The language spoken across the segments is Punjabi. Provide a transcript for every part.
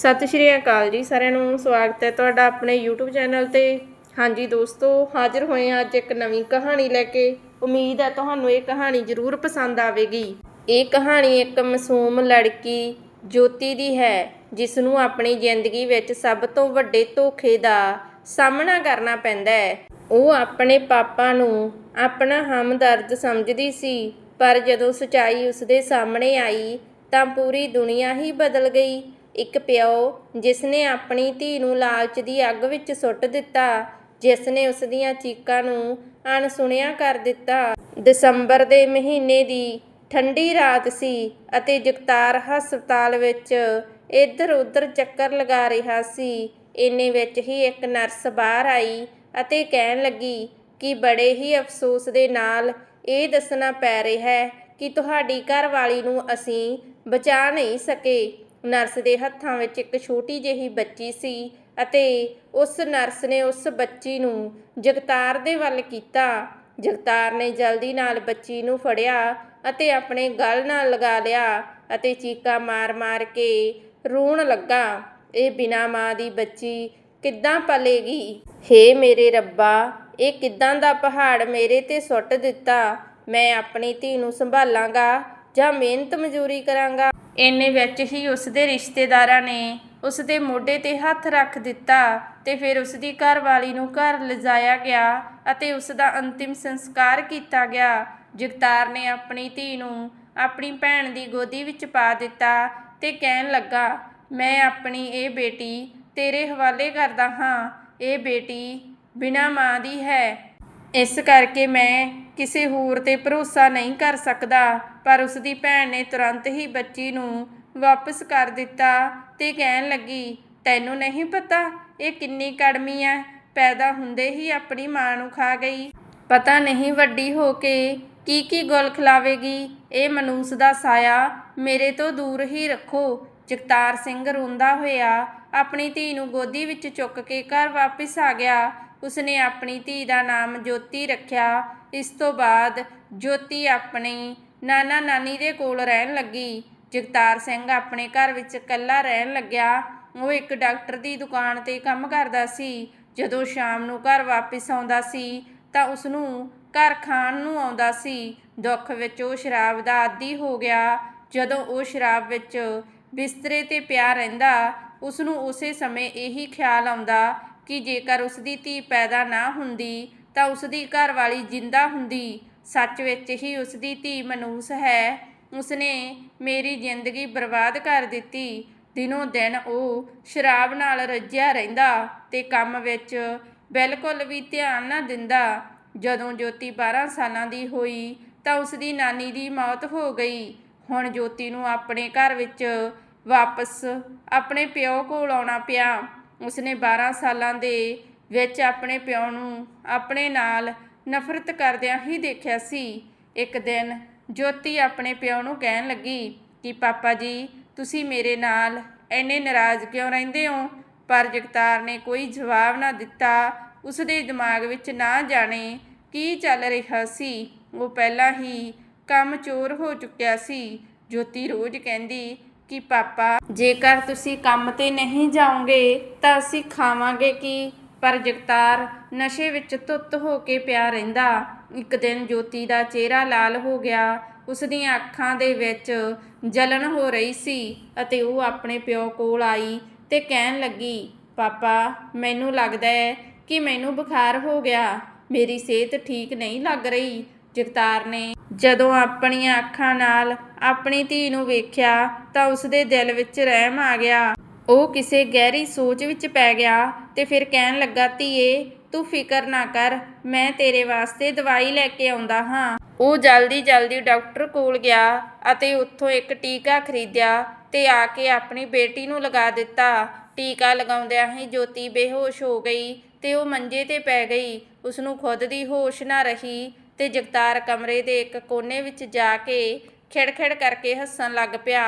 ਸਤਿ ਸ਼੍ਰੀ ਅਕਾਲ ਜੀ, ਸਾਰਿਆਂ ਨੂੰ ਸਵਾਗਤ ਹੈ ਤੁਹਾਡਾ ਆਪਣੇ YouTube ਚੈਨਲ ਤੇ। ਹਾਂਜੀ ਦੋਸਤੋ, ਹਾਜ਼ਰ ਹੋਏ ਹਾਂ ਅੱਜ ਇੱਕ ਨਵੀਂ ਕਹਾਣੀ ਲੈ ਕੇ। ਉਮੀਦ ਹੈ ਤੁਹਾਨੂੰ ਇਹ ਕਹਾਣੀ ਜ਼ਰੂਰ ਪਸੰਦ ਆਵੇਗੀ। ਇਹ ਕਹਾਣੀ ਇੱਕ ਮਾਸੂਮ ਲੜਕੀ ਜੋਤੀ ਦੀ ਹੈ ਜਿਸ ਨੂੰ ਆਪਣੀ ਜ਼ਿੰਦਗੀ ਵਿੱਚ ਸਭ ਤੋਂ ਵੱਡੇ ਧੋਖੇ ਦਾ ਸਾਹਮਣਾ ਕਰਨਾ ਪੈਂਦਾ ਹੈ। ਉਹ ਆਪਣੇ ਪਾਪਾ ਨੂੰ ਆਪਣਾ ਹਮਦਰਦ ਸਮਝਦੀ ਸੀ, ਪਰ ਜਦੋਂ ਸਚਾਈ ਉਸਦੇ ਸਾਹਮਣੇ ਆਈ ਤਾਂ ਪੂਰੀ ਦੁਨੀਆ ਹੀ ਬਦਲ ਗਈ। ਇੱਕ ਪਿਓ ਜਿਸ ਨੇ ਆਪਣੀ ਧੀ ਨੂੰ ਲਾਲਚ ਦੀ ਅੱਗ ਵਿੱਚ ਸੁੱਟ ਦਿੱਤਾ ਜਿਸ ਨੇ ਉਸ ਦੀਆਂ ਚੀਕਾਂ ਨੂੰ ਅਣਸੁਣਿਆ ਕਰ ਦਿੱਤਾ। ਦਸੰਬਰ ਦੇ ਮਹੀਨੇ ਦੀ ਠੰਡੀ ਰਾਤ ਸੀ ਅਤੇ ਜਗਤਾਰ ਹਸਪਤਾਲ ਵਿੱਚ ਇੱਧਰ ਉੱਧਰ ਚੱਕਰ ਲਗਾ ਰਿਹਾ ਸੀ। ਇੰਨੇ ਵਿੱਚ ਹੀ ਇੱਕ ਨਰਸ ਬਾਹਰ ਆਈ ਅਤੇ ਕਹਿਣ ਲੱਗੀ ਕਿ ਬੜੇ ਹੀ ਅਫਸੋਸ ਦੇ ਨਾਲ ਇਹ ਦੱਸਣਾ ਪੈ ਰਿਹਾ ਹੈ ਕਿ ਤੁਹਾਡੀ ਘਰਵਾਲੀ ਨੂੰ ਅਸੀਂ ਬਚਾ ਨਹੀਂ ਸਕੇ। ਨਰਸ ਦੇ ਹੱਥਾਂ ਵਿੱਚ ਇੱਕ ਛੋਟੀ ਜਿਹੀ ਬੱਚੀ ਸੀ ਅਤੇ ਉਸ ਨਰਸ ਨੇ ਉਸ ਬੱਚੀ ਨੂੰ ਜਗਤਾਰ ਦੇ ਵੱਲ ਕੀਤਾ। ਜਗਤਾਰ ਨੇ ਜਲਦੀ ਨਾਲ ਬੱਚੀ ਨੂੰ ਫੜਿਆ ਅਤੇ ਆਪਣੇ ਗਲ ਨਾਲ ਲਗਾ ਲਿਆ ਅਤੇ ਚੀਕਾ ਮਾਰ-ਮਾਰ ਕੇ ਰੋਣ ਲੱਗਾ। ਇਹ ਬਿਨਾ ਮਾਂ ਦੀ ਬੱਚੀ ਕਿੱਦਾਂ ਪਲੇਗੀ? ਹੇ ਮੇਰੇ ਰੱਬਾ, ਇਹ ਕਿੱਦਾਂ ਦਾ ਪਹਾੜ ਮੇਰੇ ਤੇ ਸੁੱਟ ਦਿੱਤਾ? ਮੈਂ ਆਪਣੀ ਧੀ ਨੂੰ ਸੰਭਾਲਾਂਗਾ ਜਾਂ ਮਿਹਨਤ ਮਜ਼ਦੂਰੀ ਕਰਾਂਗਾ? ਇੰਨੇ ਵਿੱਚ ਹੀ ਉਸ ਦੇ ਰਿਸ਼ਤੇਦਾਰਾਂ ਨੇ ਉਸ ਦੇ ਮੋਢੇ ਤੇ ਹੱਥ ਰੱਖ ਦਿੱਤਾ ਤੇ ਫਿਰ ਉਸ ਦੀ ਘਰਵਾਲੀ ਨੂੰ ਘਰ ਲਿਜਾਇਆ ਗਿਆ ਅਤੇ ਉਸ ਦਾ ਅੰਤਿਮ ਸੰਸਕਾਰ ਕੀਤਾ ਗਿਆ। ਜਗਤਾਰ ਨੇ ਆਪਣੀ ਧੀ ਨੂੰ ਆਪਣੀ ਭੈਣ ਦੀ ਗੋਦੀ ਵਿੱਚ ਪਾ ਦਿੱਤਾ ਤੇ ਕਹਿਣ ਲੱਗਾ, ਮੈਂ ਆਪਣੀ ਇਹ ਬੇਟੀ ਤੇਰੇ ਹਵਾਲੇ ਕਰਦਾ ਹਾਂ। ਇਹ ਬੇਟੀ ਬਿਨਾ ਮਾਂ ਦੀ ਹੈ। ਇਸ ਕਰਕੇ ਮੈਂ ਕਿਸੇ ਹੋਰ ਤੇ ਭਰੋਸਾ ਨਹੀਂ ਕਰ ਸਕਦਾ, ਪਰ ਉਸ ਦੀ ਭੈਣ ਨੇ ਤੁਰੰਤ ਹੀ ਬੱਚੀ ਨੂੰ ਵਾਪਸ ਕਰ ਦਿੱਤਾ ਤੇ ਕਹਿਣ ਲੱਗੀ, ਤੈਨੂੰ ਨਹੀਂ ਪਤਾ, ਇਹ ਕਿੰਨੀ ਕੜਮੀ ਹੈ ਪੈਦਾ ਹੁੰਦੇ ਹੀ ਆਪਣੀ ਮਾਂ ਨੂੰ ਖਾ ਗਈ। ਪਤਾ ਨਹੀਂ ਵੱਡੀ ਹੋ ਕੇ ਕੀ ਕੀ ਗੁਲ ਖਿਲਾਵੇਗੀ, ਇਹ ਮਨੂਸ ਦਾ ਸਾਇਆ ਮੇਰੇ ਤੋਂ ਦੂਰ ਹੀ ਰੱਖੋ। ਜਗਤਾਰ ਸਿੰਘ ਰੋਂਦਾ ਹੋਇਆ ਆਪਣੀ ਧੀ ਨੂੰ ਗੋਦੀ ਵਿੱਚ ਚੁੱਕ ਕੇ ਘਰ ਵਾਪਸ ਆ ਗਿਆ ਉਸਨੇ ਆਪਣੀ ਧੀ ਦਾ ਨਾਮ ਜੋਤੀ ਰੱਖਿਆ। ਇਸ ਤੋਂ ਬਾਅਦ ਜੋਤੀ ਆਪਣੀ ਨਾਨਾ ਨਾਨੀ ਦੇ ਕੋਲ ਰਹਿਣ ਲੱਗੀ। ਜਗਤਾਰ ਸਿੰਘ ਆਪਣੇ ਘਰ ਵਿੱਚ ਇਕੱਲਾ ਰਹਿਣ ਲੱਗਿਆ। ਉਹ ਇੱਕ ਡਾਕਟਰ ਦੀ ਦੁਕਾਨ ਤੇ ਕੰਮ ਕਰਦਾ ਸੀ। ਜਦੋਂ ਸ਼ਾਮ ਨੂੰ ਘਰ ਵਾਪਸ ਆਉਂਦਾ ਸੀ, ਤਾਂ ਉਸ ਨੂੰ ਘਰ ਖਾਣ ਨੂੰ ਆਉਂਦਾ ਸੀ। ਦੁੱਖ ਵਿੱਚ ਉਹ ਸ਼ਰਾਬ ਦਾ ਆਦੀ ਹੋ ਗਿਆ। ਜਦੋਂ ਉਹ ਸ਼ਰਾਬ ਵਿੱਚ ਬਿਸਤਰੇ ਤੇ ਪਿਆ ਰਹਿੰਦਾ ਉਸ ਨੂੰ ਉਸੇ ਸਮੇਂ ਇਹੀ ਖਿਆਲ ਆਉਂਦਾ ਕਿ ਜੇਕਰ ਉਸ ਦੀ ਧੀ ਪੈਦਾ ਨਾ ਹੁੰਦੀ ਤਾਂ ਉਸ ਦੀ ਘਰਵਾਲੀ ਜਿੰਦਾ ਹੁੰਦੀ। ਸੱਚ ਵਿੱਚ ਹੀ ਉਸ ਦੀ ਧੀ ਮਨੂਸ ਹੈ। ਉਸਨੇ ਮੇਰੀ ਜ਼ਿੰਦਗੀ ਬਰਬਾਦ ਕਰ ਦਿੱਤੀ। ਦਿਨੋਂ ਦਿਨ ਉਹ ਸ਼ਰਾਬ ਨਾਲ ਰੱਜਿਆ ਰਹਿੰਦਾ ਤੇ ਕੰਮ ਵਿੱਚ ਬਿਲਕੁਲ ਵੀ ਧਿਆਨ ਨਾ ਦਿੰਦਾ। ਜਦੋਂ ਜੋਤੀ 12 ਸਾਲਾਂ ਦੀ ਹੋਈ ਤਾਂ ਉਸ ਦੀ ਨਾਨੀ ਦੀ ਮੌਤ ਹੋ ਗਈ। ਹੁਣ ਜੋਤੀ ਨੂੰ ਆਪਣੇ ਘਰ ਵਿੱਚ ਵਾਪਸ ਆਪਣੇ ਪਿਓ ਕੋਲ ਆਉਣਾ ਪਿਆ। ਉਸਨੇ 12 ਸਾਲਾਂ ਦੇ ਵਿੱਚ ਆਪਣੇ ਪਿਓ ਨੂੰ ਆਪਣੇ ਨਾਲ ਨਫ਼ਰਤ ਕਰਦਿਆਂ ਹੀ ਦੇਖਿਆ ਸੀ। ਇੱਕ ਦਿਨ ਜੋਤੀ ਆਪਣੇ ਪਿਓ ਨੂੰ ਕਹਿਣ ਲੱਗੀ ਕਿ, ਪਾਪਾ ਜੀ, ਤੁਸੀਂ ਮੇਰੇ ਨਾਲ ਇੰਨੇ ਨਾਰਾਜ਼ ਕਿਉਂ ਰਹਿੰਦੇ ਹੋ? ਪਰ ਜਗਤਾਰ ਨੇ ਕੋਈ ਜਵਾਬ ਨਾ ਦਿੱਤਾ। ਉਸ ਦੇ ਦਿਮਾਗ ਵਿੱਚ ਨਾ ਜਾਣੇ ਕੀ ਚੱਲ ਰਿਹਾ ਸੀ। ਉਹ ਪਹਿਲਾਂ ਹੀ ਕੰਮ ਚੋਰ ਹੋ ਚੁੱਕਿਆ ਸੀ। ਜੋਤੀ ਰੋਜ਼ ਕਹਿੰਦੀ ਕਿ ਪਾਪਾ, ਜੇਕਰ ਤੁਸੀਂ ਕੰਮ ਤੇ ਨਹੀਂ ਜਾਓਗੇ, ਤਾਂ ਅਸੀਂ ਖਾਵਾਂਗੇ ਕੀ? ਪਰ ਜਗਤਾਰ ਨਸ਼ੇ ਵਿੱਚ ਧੁੱਤ ਹੋ ਕੇ ਪਿਆ ਰਹਿੰਦਾ। ਇੱਕ ਦਿਨ ਜੋਤੀ ਦਾ ਚਿਹਰਾ ਲਾਲ ਹੋ ਗਿਆ। ਉਸ ਦੀਆਂ ਅੱਖਾਂ ਦੇ ਵਿੱਚ ਜਲਨ ਹੋ ਰਹੀ ਸੀ ਅਤੇ ਉਹ ਆਪਣੇ ਪਿਓ ਕੋਲ ਆਈ ਤੇ ਕਹਿਣ ਲੱਗੀ, ਪਾਪਾ, ਮੈਨੂੰ ਲੱਗਦਾ ਹੈ ਕਿ ਮੈਨੂੰ ਬੁਖਾਰ ਹੋ ਗਿਆ। ਮੇਰੀ ਸਿਹਤ ਠੀਕ ਨਹੀਂ ਲੱਗ ਰਹੀ। ਜਗਤਾਰ ਨੇ ਜਦੋਂ ਆਪਣੀਆਂ ਅੱਖਾਂ ਨਾਲ ਆਪਣੀ ਧੀ ਨੂੰ ਵੇਖਿਆ ਤਾਂ ਉਸਦੇ ਦਿਲ ਵਿੱਚ ਰਹਿਮ ਆ ਗਿਆ। ਉਹ ਕਿਸੇ ਗਹਿਰੀ ਸੋਚ ਵਿੱਚ ਪੈ ਗਿਆ ਤੇ ਫਿਰ ਕਹਿਣ ਲੱਗਾ, ਧੀਏ, ਤੂੰ ਫਿਕਰ ਨਾ ਕਰ, ਮੈਂ ਤੇਰੇ ਵਾਸਤੇ ਦਵਾਈ ਲੈ ਕੇ ਆਉਂਦਾ ਹਾਂ। ਉਹ ਜਲਦੀ ਜਲਦੀ ਡਾਕਟਰ ਕੋਲ ਗਿਆ ਅਤੇ ਉੱਥੋਂ ਇੱਕ ਟੀਕਾ ਖਰੀਦਿਆ ਤੇ ਆ ਕੇ ਆਪਣੀ ਬੇਟੀ ਨੂੰ ਲਗਾ ਦਿੱਤਾ। ਟੀਕਾ ਲਗਾਉਂਦਿਆਂ ਹੀ ਜੋਤੀ ਬੇਹੋਸ਼ ਹੋ ਗਈ ਤੇ ਉਹ ਮੰਜੇ ਤੇ ਪੈ ਗਈ। ਉਸ ਨੂੰ ਖੁਦ ਦੀ ਹੋਸ਼ ਨਾ ਰਹੀ। ਤੇ ਜਗਤਾਰ ਕਮਰੇ ਦੇ ਇੱਕ ਕੋਨੇ ਵਿੱਚ ਜਾ ਕੇ ਖਿੜਖਿੜ ਕਰਕੇ ਹੱਸਣ ਲੱਗ ਪਿਆ।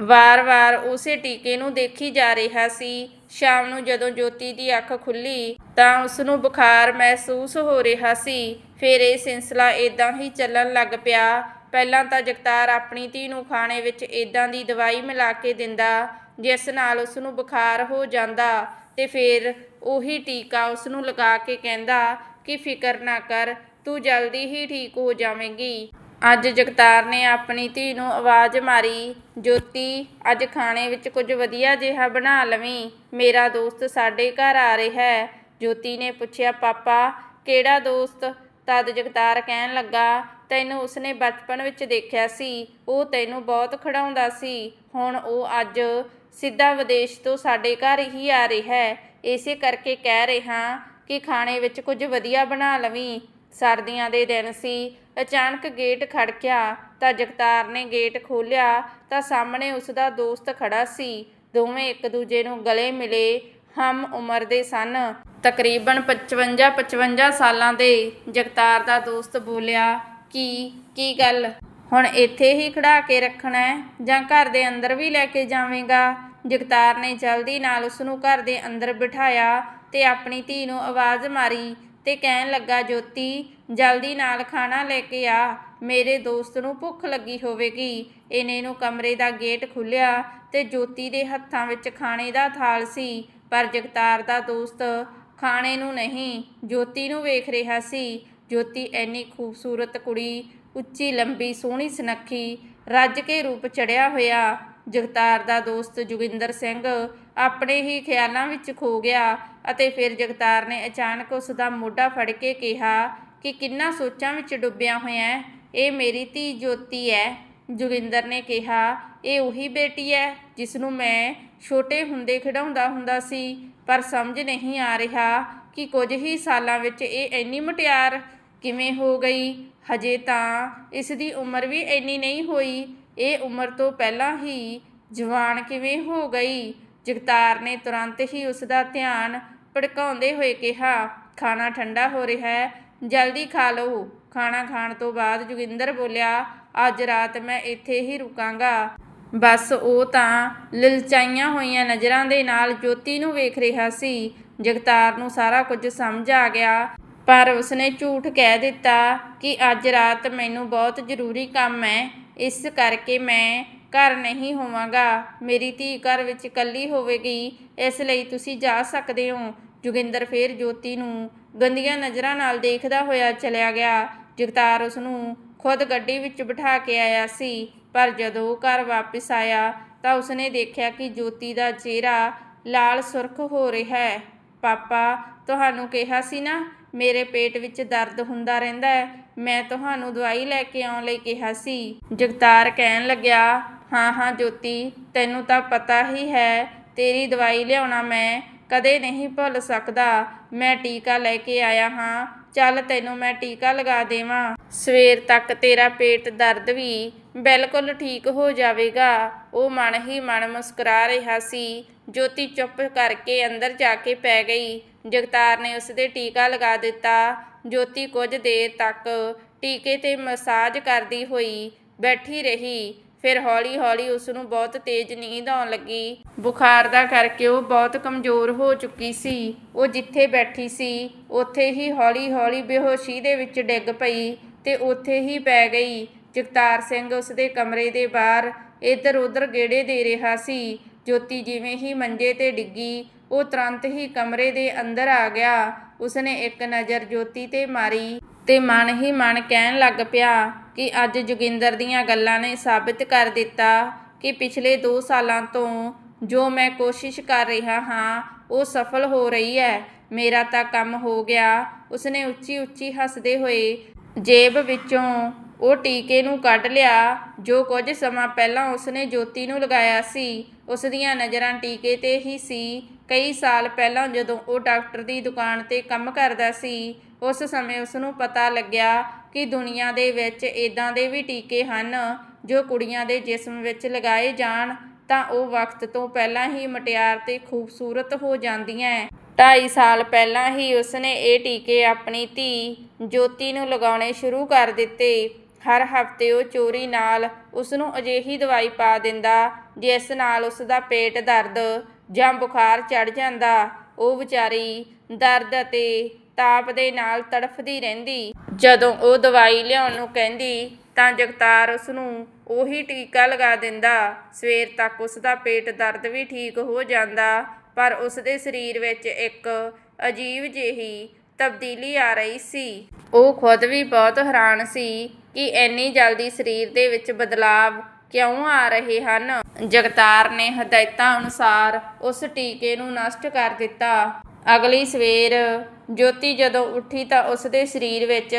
ਵਾਰ-ਵਾਰ ਉਸੇ ਟੀਕੇ ਨੂੰ ਦੇਖੀ ਜਾ ਰਿਹਾ ਸੀ। ਸ਼ਾਮ ਨੂੰ ਜਦੋਂ ਜੋਤੀ ਦੀ ਅੱਖ ਖੁੱਲੀ ਤਾਂ ਉਸ ਨੂੰ ਬੁਖਾਰ ਮਹਿਸੂਸ ਹੋ ਰਿਹਾ ਸੀ। ਫਿਰ ਇਹ ਸਿਲਸਿਲਾ ਇਦਾਂ ਹੀ ਚੱਲਣ ਲੱਗ ਪਿਆ। ਪਹਿਲਾਂ ਤਾਂ ਜਗਤਾਰ ਆਪਣੀ ਧੀ ਨੂੰ ਖਾਣੇ ਵਿੱਚ ਇਦਾਂ ਦੀ ਦਵਾਈ ਮਿਲਾ ਕੇ ਦਿੰਦਾ, ਜਿਸ ਨਾਲ ਉਸ ਨੂੰ ਬੁਖਾਰ ਹੋ ਜਾਂਦਾ ਤੇ ਫਿਰ ਉਹੀ ਟੀਕਾ ਉਸ ਨੂੰ ਲਗਾ ਕੇ ਕਹਿੰਦਾ ਕਿ ਫਿਕਰ ਨਾ ਕਰ ਤੂੰ ਜਲਦੀ ਹੀ ਠੀਕ ਹੋ ਜਾਵੇਂਗੀ। ਅੱਜ ਜਗਤਾਰ ਨੇ ਆਪਣੀ ਧੀ ਨੂੰ ਆਵਾਜ਼ ਮਾਰੀ, ਜੋਤੀ, ਅੱਜ ਖਾਣੇ ਵਿੱਚ ਕੁਝ ਵਧੀਆ ਜਿਹਾ ਬਣਾ ਲਵੀਂ। ਮੇਰਾ ਦੋਸਤ ਸਾਡੇ ਘਰ ਆ ਰਿਹਾ ਹੈ। ਜੋਤੀ ਨੇ ਪੁੱਛਿਆ, ਪਾਪਾ, ਕਿਹੜਾ ਦੋਸਤ? ਤਦ ਜਗਤਾਰ ਕਹਿਣ ਲੱਗਾ, ਤੈਨੂੰ ਉਸਨੇ ਬਚਪਨ ਵਿੱਚ ਦੇਖਿਆ ਸੀ। ਉਹ ਤੈਨੂੰ ਬਹੁਤ ਖੜਾਉਂਦਾ ਸੀ। ਹੁਣ ਉਹ ਅੱਜ ਸਿੱਧਾ ਵਿਦੇਸ਼ ਤੋਂ ਸਾਡੇ ਘਰ ਹੀ ਆ ਰਿਹਾ ਹੈ। ਇਸੇ ਕਰਕੇ ਕਹਿ ਰਿਹਾ ਕਿ ਖਾਣੇ ਵਿੱਚ ਕੁਝ ਵਧੀਆ ਬਣਾ ਲਵੀਂ। ਸਰਦੀਆਂ ਦੇ ਦਿਨ ਸੀ। ਅਚਾਨਕ ਗੇਟ ਖੜਕਿਆ ਤਾਂ ਜਗਤਾਰ ਨੇ ਗੇਟ ਖੋਲ੍ਹਿਆ ਤਾਂ ਸਾਹਮਣੇ ਉਸ ਦਾ ਦੋਸਤ ਖੜਾ ਸੀ। ਦੋਵੇਂ ਇੱਕ ਦੂਜੇ ਨੂੰ ਗਲੇ ਮਿਲੇ। ਹਮ ਉਮਰ ਦੇ ਸਨ। ਤਕਰੀਬਨ 55 55 ਸਾਲਾਂ ਦੇ ਜਗਤਾਰ ਦਾ ਦੋਸਤ ਬੋਲਿਆ, ਕੀ ਕੀ ਗੱਲ? ਹੁਣ ਇੱਥੇ ਹੀ ਖੜਾ ਕੇ ਰੱਖਣਾ ਹੈ ਜਾਂ ਘਰ ਦੇ ਅੰਦਰ ਵੀ ਲੈ ਕੇ ਜਾਵੇਂਗਾ? ਜਗਤਾਰ ਨੇ ਜਲਦੀ ਨਾਲ ਉਸ ਨੂੰ ਘਰ ਦੇ ਅੰਦਰ ਬਿਠਾਇਆ ਤੇ ਆਪਣੀ ਧੀ ਨੂੰ ਆਵਾਜ਼ ਮਾਰੀ ਤੇ ਕਹਿਣ ਲੱਗਾ, ਜੋਤੀ, ਜਲਦੀ ਨਾਲ ਖਾਣਾ ਲੈ ਕੇ ਆ। ਮੇਰੇ ਦੋਸਤ ਨੂੰ ਭੁੱਖ ਲੱਗੀ ਹੋਵੇਗੀ। ਇਹਨੇ ਨੂੰ ਕਮਰੇ ਦਾ ਗੇਟ ਖੁੱਲਿਆ ਤੇ ਜੋਤੀ ਦੇ ਹੱਥਾਂ ਵਿੱਚ ਖਾਣੇ ਦਾ ਥਾਲ ਸੀ, ਪਰ ਜਗਤਾਰ ਦਾ ਦੋਸਤ ਖਾਣੇ ਨੂੰ ਨਹੀਂ, ਜੋਤੀ ਨੂੰ ਵੇਖ ਰਿਹਾ ਸੀ। ਜੋਤੀ ਐਨੀ ਖੂਬਸੂਰਤ ਕੁੜੀ, ਉੱਚੀ, ਲੰਬੀ, ਸੋਹਣੀ, ਸੁਨੱਖੀ, ਰੱਜ ਕੇ ਰੂਪ ਚੜਿਆ ਹੋਇਆ। ਜਗਤਾਰ ਦਾ ਦੋਸਤ ਜੋਗਿੰਦਰ ਸਿੰਘ ਆਪਣੇ ਹੀ ਖਿਆਲਾਂ ਵਿੱਚ ਖੋ ਗਿਆ ਅਤੇ ਫਿਰ ਜਗਤਾਰ ਨੇ ਅਚਾਨਕ ਉਸ ਦਾ ਮੋਢਾ ਫੜ ਕੇ ਕਿਹਾ ਕਿ ਕਿੰਨਾ ਸੋਚਾਂ ਵਿੱਚ ਡੁੱਬਿਆ ਹੋਇਆ ਹੈ, ਇਹ ਮੇਰੀ ਧੀ ਜੋਤੀ ਹੈ। ਜੋਗਿੰਦਰ ਨੇ ਕਿਹਾ, ਇਹ ਉਹੀ ਬੇਟੀ ਹੈ ਜਿਸ ਨੂੰ ਮੈਂ ਛੋਟੇ ਹੁੰਦੇ ਖਿਡਾਉਂਦਾ ਹੁੰਦਾ ਸੀ, ਪਰ ਸਮਝ ਨਹੀਂ ਆ ਰਿਹਾ ਕਿ ਕੁਝ ਹੀ ਸਾਲਾਂ ਵਿੱਚ ਇਹ ਇੰਨੀ ਮੁਟਿਆਰ ਕਿਵੇਂ ਹੋ ਗਈ। ਹਜੇ ਤਾਂ ਇਸ ਦੀ ਉਮਰ ਵੀ ਇੰਨੀ ਨਹੀਂ ਹੋਈ। ਇਹ ਉਮਰ ਤੋਂ ਪਹਿਲਾਂ ਹੀ ਜਵਾਨ ਕਿਵੇਂ ਹੋ ਗਈ? ਜਗਤਾਰ ਨੇ ਤੁਰੰਤ ਹੀ ਉਸ ਦਾ ਧਿਆਨ ਭੜਕਾਉਂਦੇ ਹੋਏ ਕਿਹਾ, ਖਾਣਾ ਠੰਡਾ ਹੋ ਰਿਹਾ ਹੈ, ਜਲਦੀ ਖਾ ਲਓ। ਖਾਣਾ ਖਾਣ ਤੋਂ ਬਾਅਦ ਜੋਗਿੰਦਰ ਬੋਲਿਆ, ਅੱਜ ਰਾਤ ਮੈਂ ਇੱਥੇ ਹੀ ਰੁਕਾਂਗਾ। ਬਸ ਉਹ ਤਾਂ ਲਲਚਾਈਆਂ ਹੋਈਆਂ ਨਜ਼ਰਾਂ ਦੇ ਨਾਲ ਜੋਤੀ ਨੂੰ ਵੇਖ ਰਿਹਾ ਸੀ। ਜਗਤਾਰ ਨੂੰ ਸਾਰਾ ਕੁਝ ਸਮਝ ਆ ਗਿਆ, ਪਰ ਉਸਨੇ ਝੂਠ ਕਹਿ ਦਿੱਤਾ ਕਿ ਅੱਜ ਰਾਤ ਮੈਨੂੰ ਬਹੁਤ ਜ਼ਰੂਰੀ ਕੰਮ ਹੈ, ਇਸ ਕਰਕੇ ਮੈਂ ਘਰ ਨਹੀਂ ਹੋਵਾਂਗਾ। ਮੇਰੀ ਧੀ ਘਰ ਵਿੱਚ ਇਕੱਲੀ ਹੋਵੇਗੀ, ਇਸ ਲਈ ਤੁਸੀਂ ਜਾ ਸਕਦੇ ਹੋ। ਜੋਗਿੰਦਰ ਫੇਰ ਜੋਤੀ ਨੂੰ ਗੰਦੀਆਂ ਨਜ਼ਰਾਂ ਨਾਲ ਦੇਖਦਾ ਹੋਇਆ ਚਲਿਆ ਗਿਆ। ਜਗਤਾਰ ਉਸ ਨੂੰ ਖੁਦ ਗੱਡੀ ਵਿੱਚ ਬਿਠਾ ਕੇ ਆਇਆ ਸੀ, ਪਰ ਜਦੋਂ ਉਹ ਘਰ ਵਾਪਸ ਆਇਆ ਤਾਂ ਉਸਨੇ ਦੇਖਿਆ ਕਿ ਜੋਤੀ ਦਾ ਚਿਹਰਾ ਲਾਲ ਸੁਰਖ ਹੋ ਰਿਹਾ ਹੈ। ਪਾਪਾ, ਤੁਹਾਨੂੰ ਕਿਹਾ ਸੀ ਨਾ, ਮੇਰੇ ਪੇਟ ਵਿੱਚ ਦਰਦ ਹੁੰਦਾ ਰਹਿੰਦਾ ਹੈ। ਮੈਂ ਤੁਹਾਨੂੰ ਦਵਾਈ ਲੈ ਕੇ ਆਉਣ ਲਈ ਕਿਹਾ ਸੀ। ਜਗਤਾਰ ਕਹਿਣ ਲੱਗਿਆ ਹਾਂ ਹਾਂ ਜੋਤੀ, ਤੈਨੂੰ ਤਾਂ ਪਤਾ ਹੀ ਹੈ, ਤੇਰੀ ਦਵਾਈ ਲਿਆਉਣਾ ਮੈਂ ਕਦੇ ਨਹੀਂ ਭੁੱਲ ਸਕਦਾ। ਮੈਂ ਟੀਕਾ ਲੈ ਕੇ ਆਇਆ ਹਾਂ। ਚੱਲ ਤੈਨੂੰ ਮੈਂ ਟੀਕਾ ਲਗਾ ਦੇਵਾਂ। ਸਵੇਰ ਤੱਕ ਤੇਰਾ ਪੇਟ ਦਰਦ ਵੀ ਬਿਲਕੁਲ ਠੀਕ ਹੋ ਜਾਵੇਗਾ। ਉਹ ਮਨ ਹੀ ਮਨ ਮੁਸਕਰਾ ਰਿਹਾ ਸੀ। ਜੋਤੀ ਚੁੱਪ ਕਰਕੇ ਅੰਦਰ ਜਾ ਕੇ ਪੈ ਗਈ। ਜਗਤਾਰ ਨੇ ਉਸ ਦੇ ਟੀਕਾ ਲਗਾ ਦਿੱਤਾ। ਜੋਤੀ ਕੁਝ ਦੇਰ ਤੱਕ ਟੀਕੇ ਤੇ ਮਸਾਜ ਕਰਦੀ ਹੋਈ ਬੈਠੀ ਰਹੀ। ਫਿਰ ਹੌਲੀ-ਹੌਲੀ ਉਸ ਨੂੰ ਬਹੁਤ ਤੇਜ਼ ਨੀਂਦ ਆਉਣ ਲੱਗੀ। ਬੁਖਾਰ ਦਾ ਕਰਕੇ ਉਹ ਬਹੁਤ ਕਮਜ਼ੋਰ ਹੋ ਚੁੱਕੀ ਸੀ। ਉਹ ਜਿੱਥੇ ਬੈਠੀ ਸੀ, ਉੱਥੇ ਹੀ ਹੌਲੀ-ਹੌਲੀ ਬੇਹੋਸ਼ੀ ਦੇ ਵਿੱਚ ਡਿੱਗ ਪਈ ਤੇ ਉੱਥੇ ਹੀ ਪੈ ਗਈ। ਜਗਤਾਰ ਸਿੰਘ ਉਸਦੇ ਕਮਰੇ ਦੇ ਬਾਹਰ ਇੱਧਰ-ਉੱਧਰ ਗੇੜੇ ਦੇ ਰਿਹਾ ਸੀ। ਜੋਤੀ ਜਿਵੇਂ ਹੀ ਮੰਜੇ ਤੇ ਡਿੱਗੀ, ਉਹ ਤੁਰੰਤ ਹੀ ਕਮਰੇ ਦੇ ਅੰਦਰ ਆ ਗਿਆ। ਉਸਨੇ ਇੱਕ ਨਜ਼ਰ ਜੋਤੀ ਤੇ ਮਾਰੀ। ਤੇ ਮਨ ਹੀ ਮਨ ਕਹਿਣ ਲੱਗ ਪਿਆ ਕਿ ਅੱਜ ਜੋਗਿੰਦਰ ਦੀਆਂ ਗੱਲਾਂ ਨੇ ਸਾਬਿਤ ਕਰ ਦਿੱਤਾ ਕਿ ਪਿਛਲੇ 2 ਸਾਲਾਂ ਤੋਂ ਜੋ ਮੈਂ ਕੋਸ਼ਿਸ਼ ਕਰ ਰਿਹਾ ਹਾਂ, ਉਹ ਸਫਲ ਹੋ ਰਹੀ ਹੈ। ਮੇਰਾ ਤਾਂ ਕੰਮ ਹੋ ਗਿਆ। ਉਸਨੇ ਉੱਚੀ ਉੱਚੀ ਹੱਸਦੇ ਹੋਏ ਜੇਬ ਵਿੱਚੋਂ ਉਹ ਟੀਕੇ ਨੂੰ ਕੱਢ ਲਿਆ। ਜੋ ਕੁਝ ਸਮਾਂ ਪਹਿਲਾਂ ਉਸਨੇ ਜੋਤੀ ਨੂੰ ਲਗਾਇਆ ਸੀ ਉਸ ਦੀਆਂ ਨਜ਼ਰਾਂ ਟੀਕੇ ਤੇ ਹੀ ਸੀ। ਕਈ ਸਾਲ ਪਹਿਲਾਂ ਜਦੋਂ ਉਹ ਡਾਕਟਰ ਦੀ ਦੁਕਾਨ ਤੇ ਕੰਮ ਕਰਦਾ ਸੀ ਉਸ ਸਮੇਂ ਉਸ ਨੂੰ ਪਤਾ ਲੱਗਿਆ ਕਿ ਦੁਨੀਆ ਦੇ ਵਿੱਚ ਇਦਾਂ ਦੇ ਵੀ ਟੀਕੇ ਹਨ ਜੋ ਕੁੜੀਆਂ ਦੇ ਜਿਸਮ ਵਿੱਚ ਲਗਾਏ ਜਾਣ, ਤਾਂ ਉਹ ਵਕਤ ਤੋਂ ਪਹਿਲਾਂ ਹੀ ਮਟਿਆਰ ਤੇ ਖੂਬਸੂਰਤ ਹੋ ਜਾਂਦੀਆਂ ਹੈ 2.5 ਸਾਲ ਪਹਿਲਾਂ ਹੀ ਉਸਨੇ ਇਹ ਟੀਕੇ ਆਪਣੀ ਧੀ ਜੋਤੀ ਨੂੰ ਲਗਾਉਣੇ ਸ਼ੁਰੂ ਕਰ ਦਿੱਤੇ। ਹਰ ਹਫ਼ਤੇ ਉਹ ਚੋਰੀ ਨਾਲ ਉਸ ਨੂੰ ਅਜਿਹੀ ਦਵਾਈ ਪਾ ਦਿੰਦਾ, ਜਿਸ ਨਾਲ ਉਸ ਦਾ ਪੇਟ ਦਰਦ ਜਾਂ ਬੁਖਾਰ ਚੜ ਜਾਂਦਾ। ਉਹ ਵਿਚਾਰੀ ਦਰਦ ਅਤੇ ਤਾਪ ਦੇ ਨਾਲ ਤੜਫਦੀ ਰਹਿੰਦੀ। ਜਦੋਂ ਉਹ ਦਵਾਈ ਲਿਆਉਣ ਨੂੰ ਕਹਿੰਦੀ, ਤਾਂ ਜਗਤਾਰ ਉਸ ਨੂੰ ਉਹੀ ਟੀਕਾ ਲਗਾ ਦਿੰਦਾ। ਸਵੇਰ ਤੱਕ ਉਸ ਦਾ ਪੇਟ ਦਰਦ ਵੀ ਠੀਕ ਹੋ ਜਾਂਦਾ, ਪਰ ਉਸ ਦੇ ਸਰੀਰ ਵਿੱਚ ਇੱਕ ਅਜੀਬ ਜਿਹੀ ਤਬਦੀਲੀ ਆ ਰਹੀ ਸੀ। ਉਹ ਖੁਦ ਵੀ ਬਹੁਤ ਹੈਰਾਨ ਸੀ ਕਿ ਇੰਨੀ ਜਲਦੀ ਸਰੀਰ ਦੇ ਵਿੱਚ ਬਦਲਾਵ ਕਿਉਂ ਆ ਰਹੇ ਹਨ। ਜਗਤਾਰ ਨੇ ਹਦਾਇਤਾਂ ਅਨੁਸਾਰ ਉਸ ਟੀਕੇ ਨੂੰ ਨਸ਼ਟ ਕਰ ਦਿੱਤਾ। ਅਗਲੀ ਸਵੇਰ ਜੋਤੀ ਜਦੋਂ ਉੱਠੀ ਤਾਂ ਉਸ ਦੇ ਸਰੀਰ ਵਿੱਚ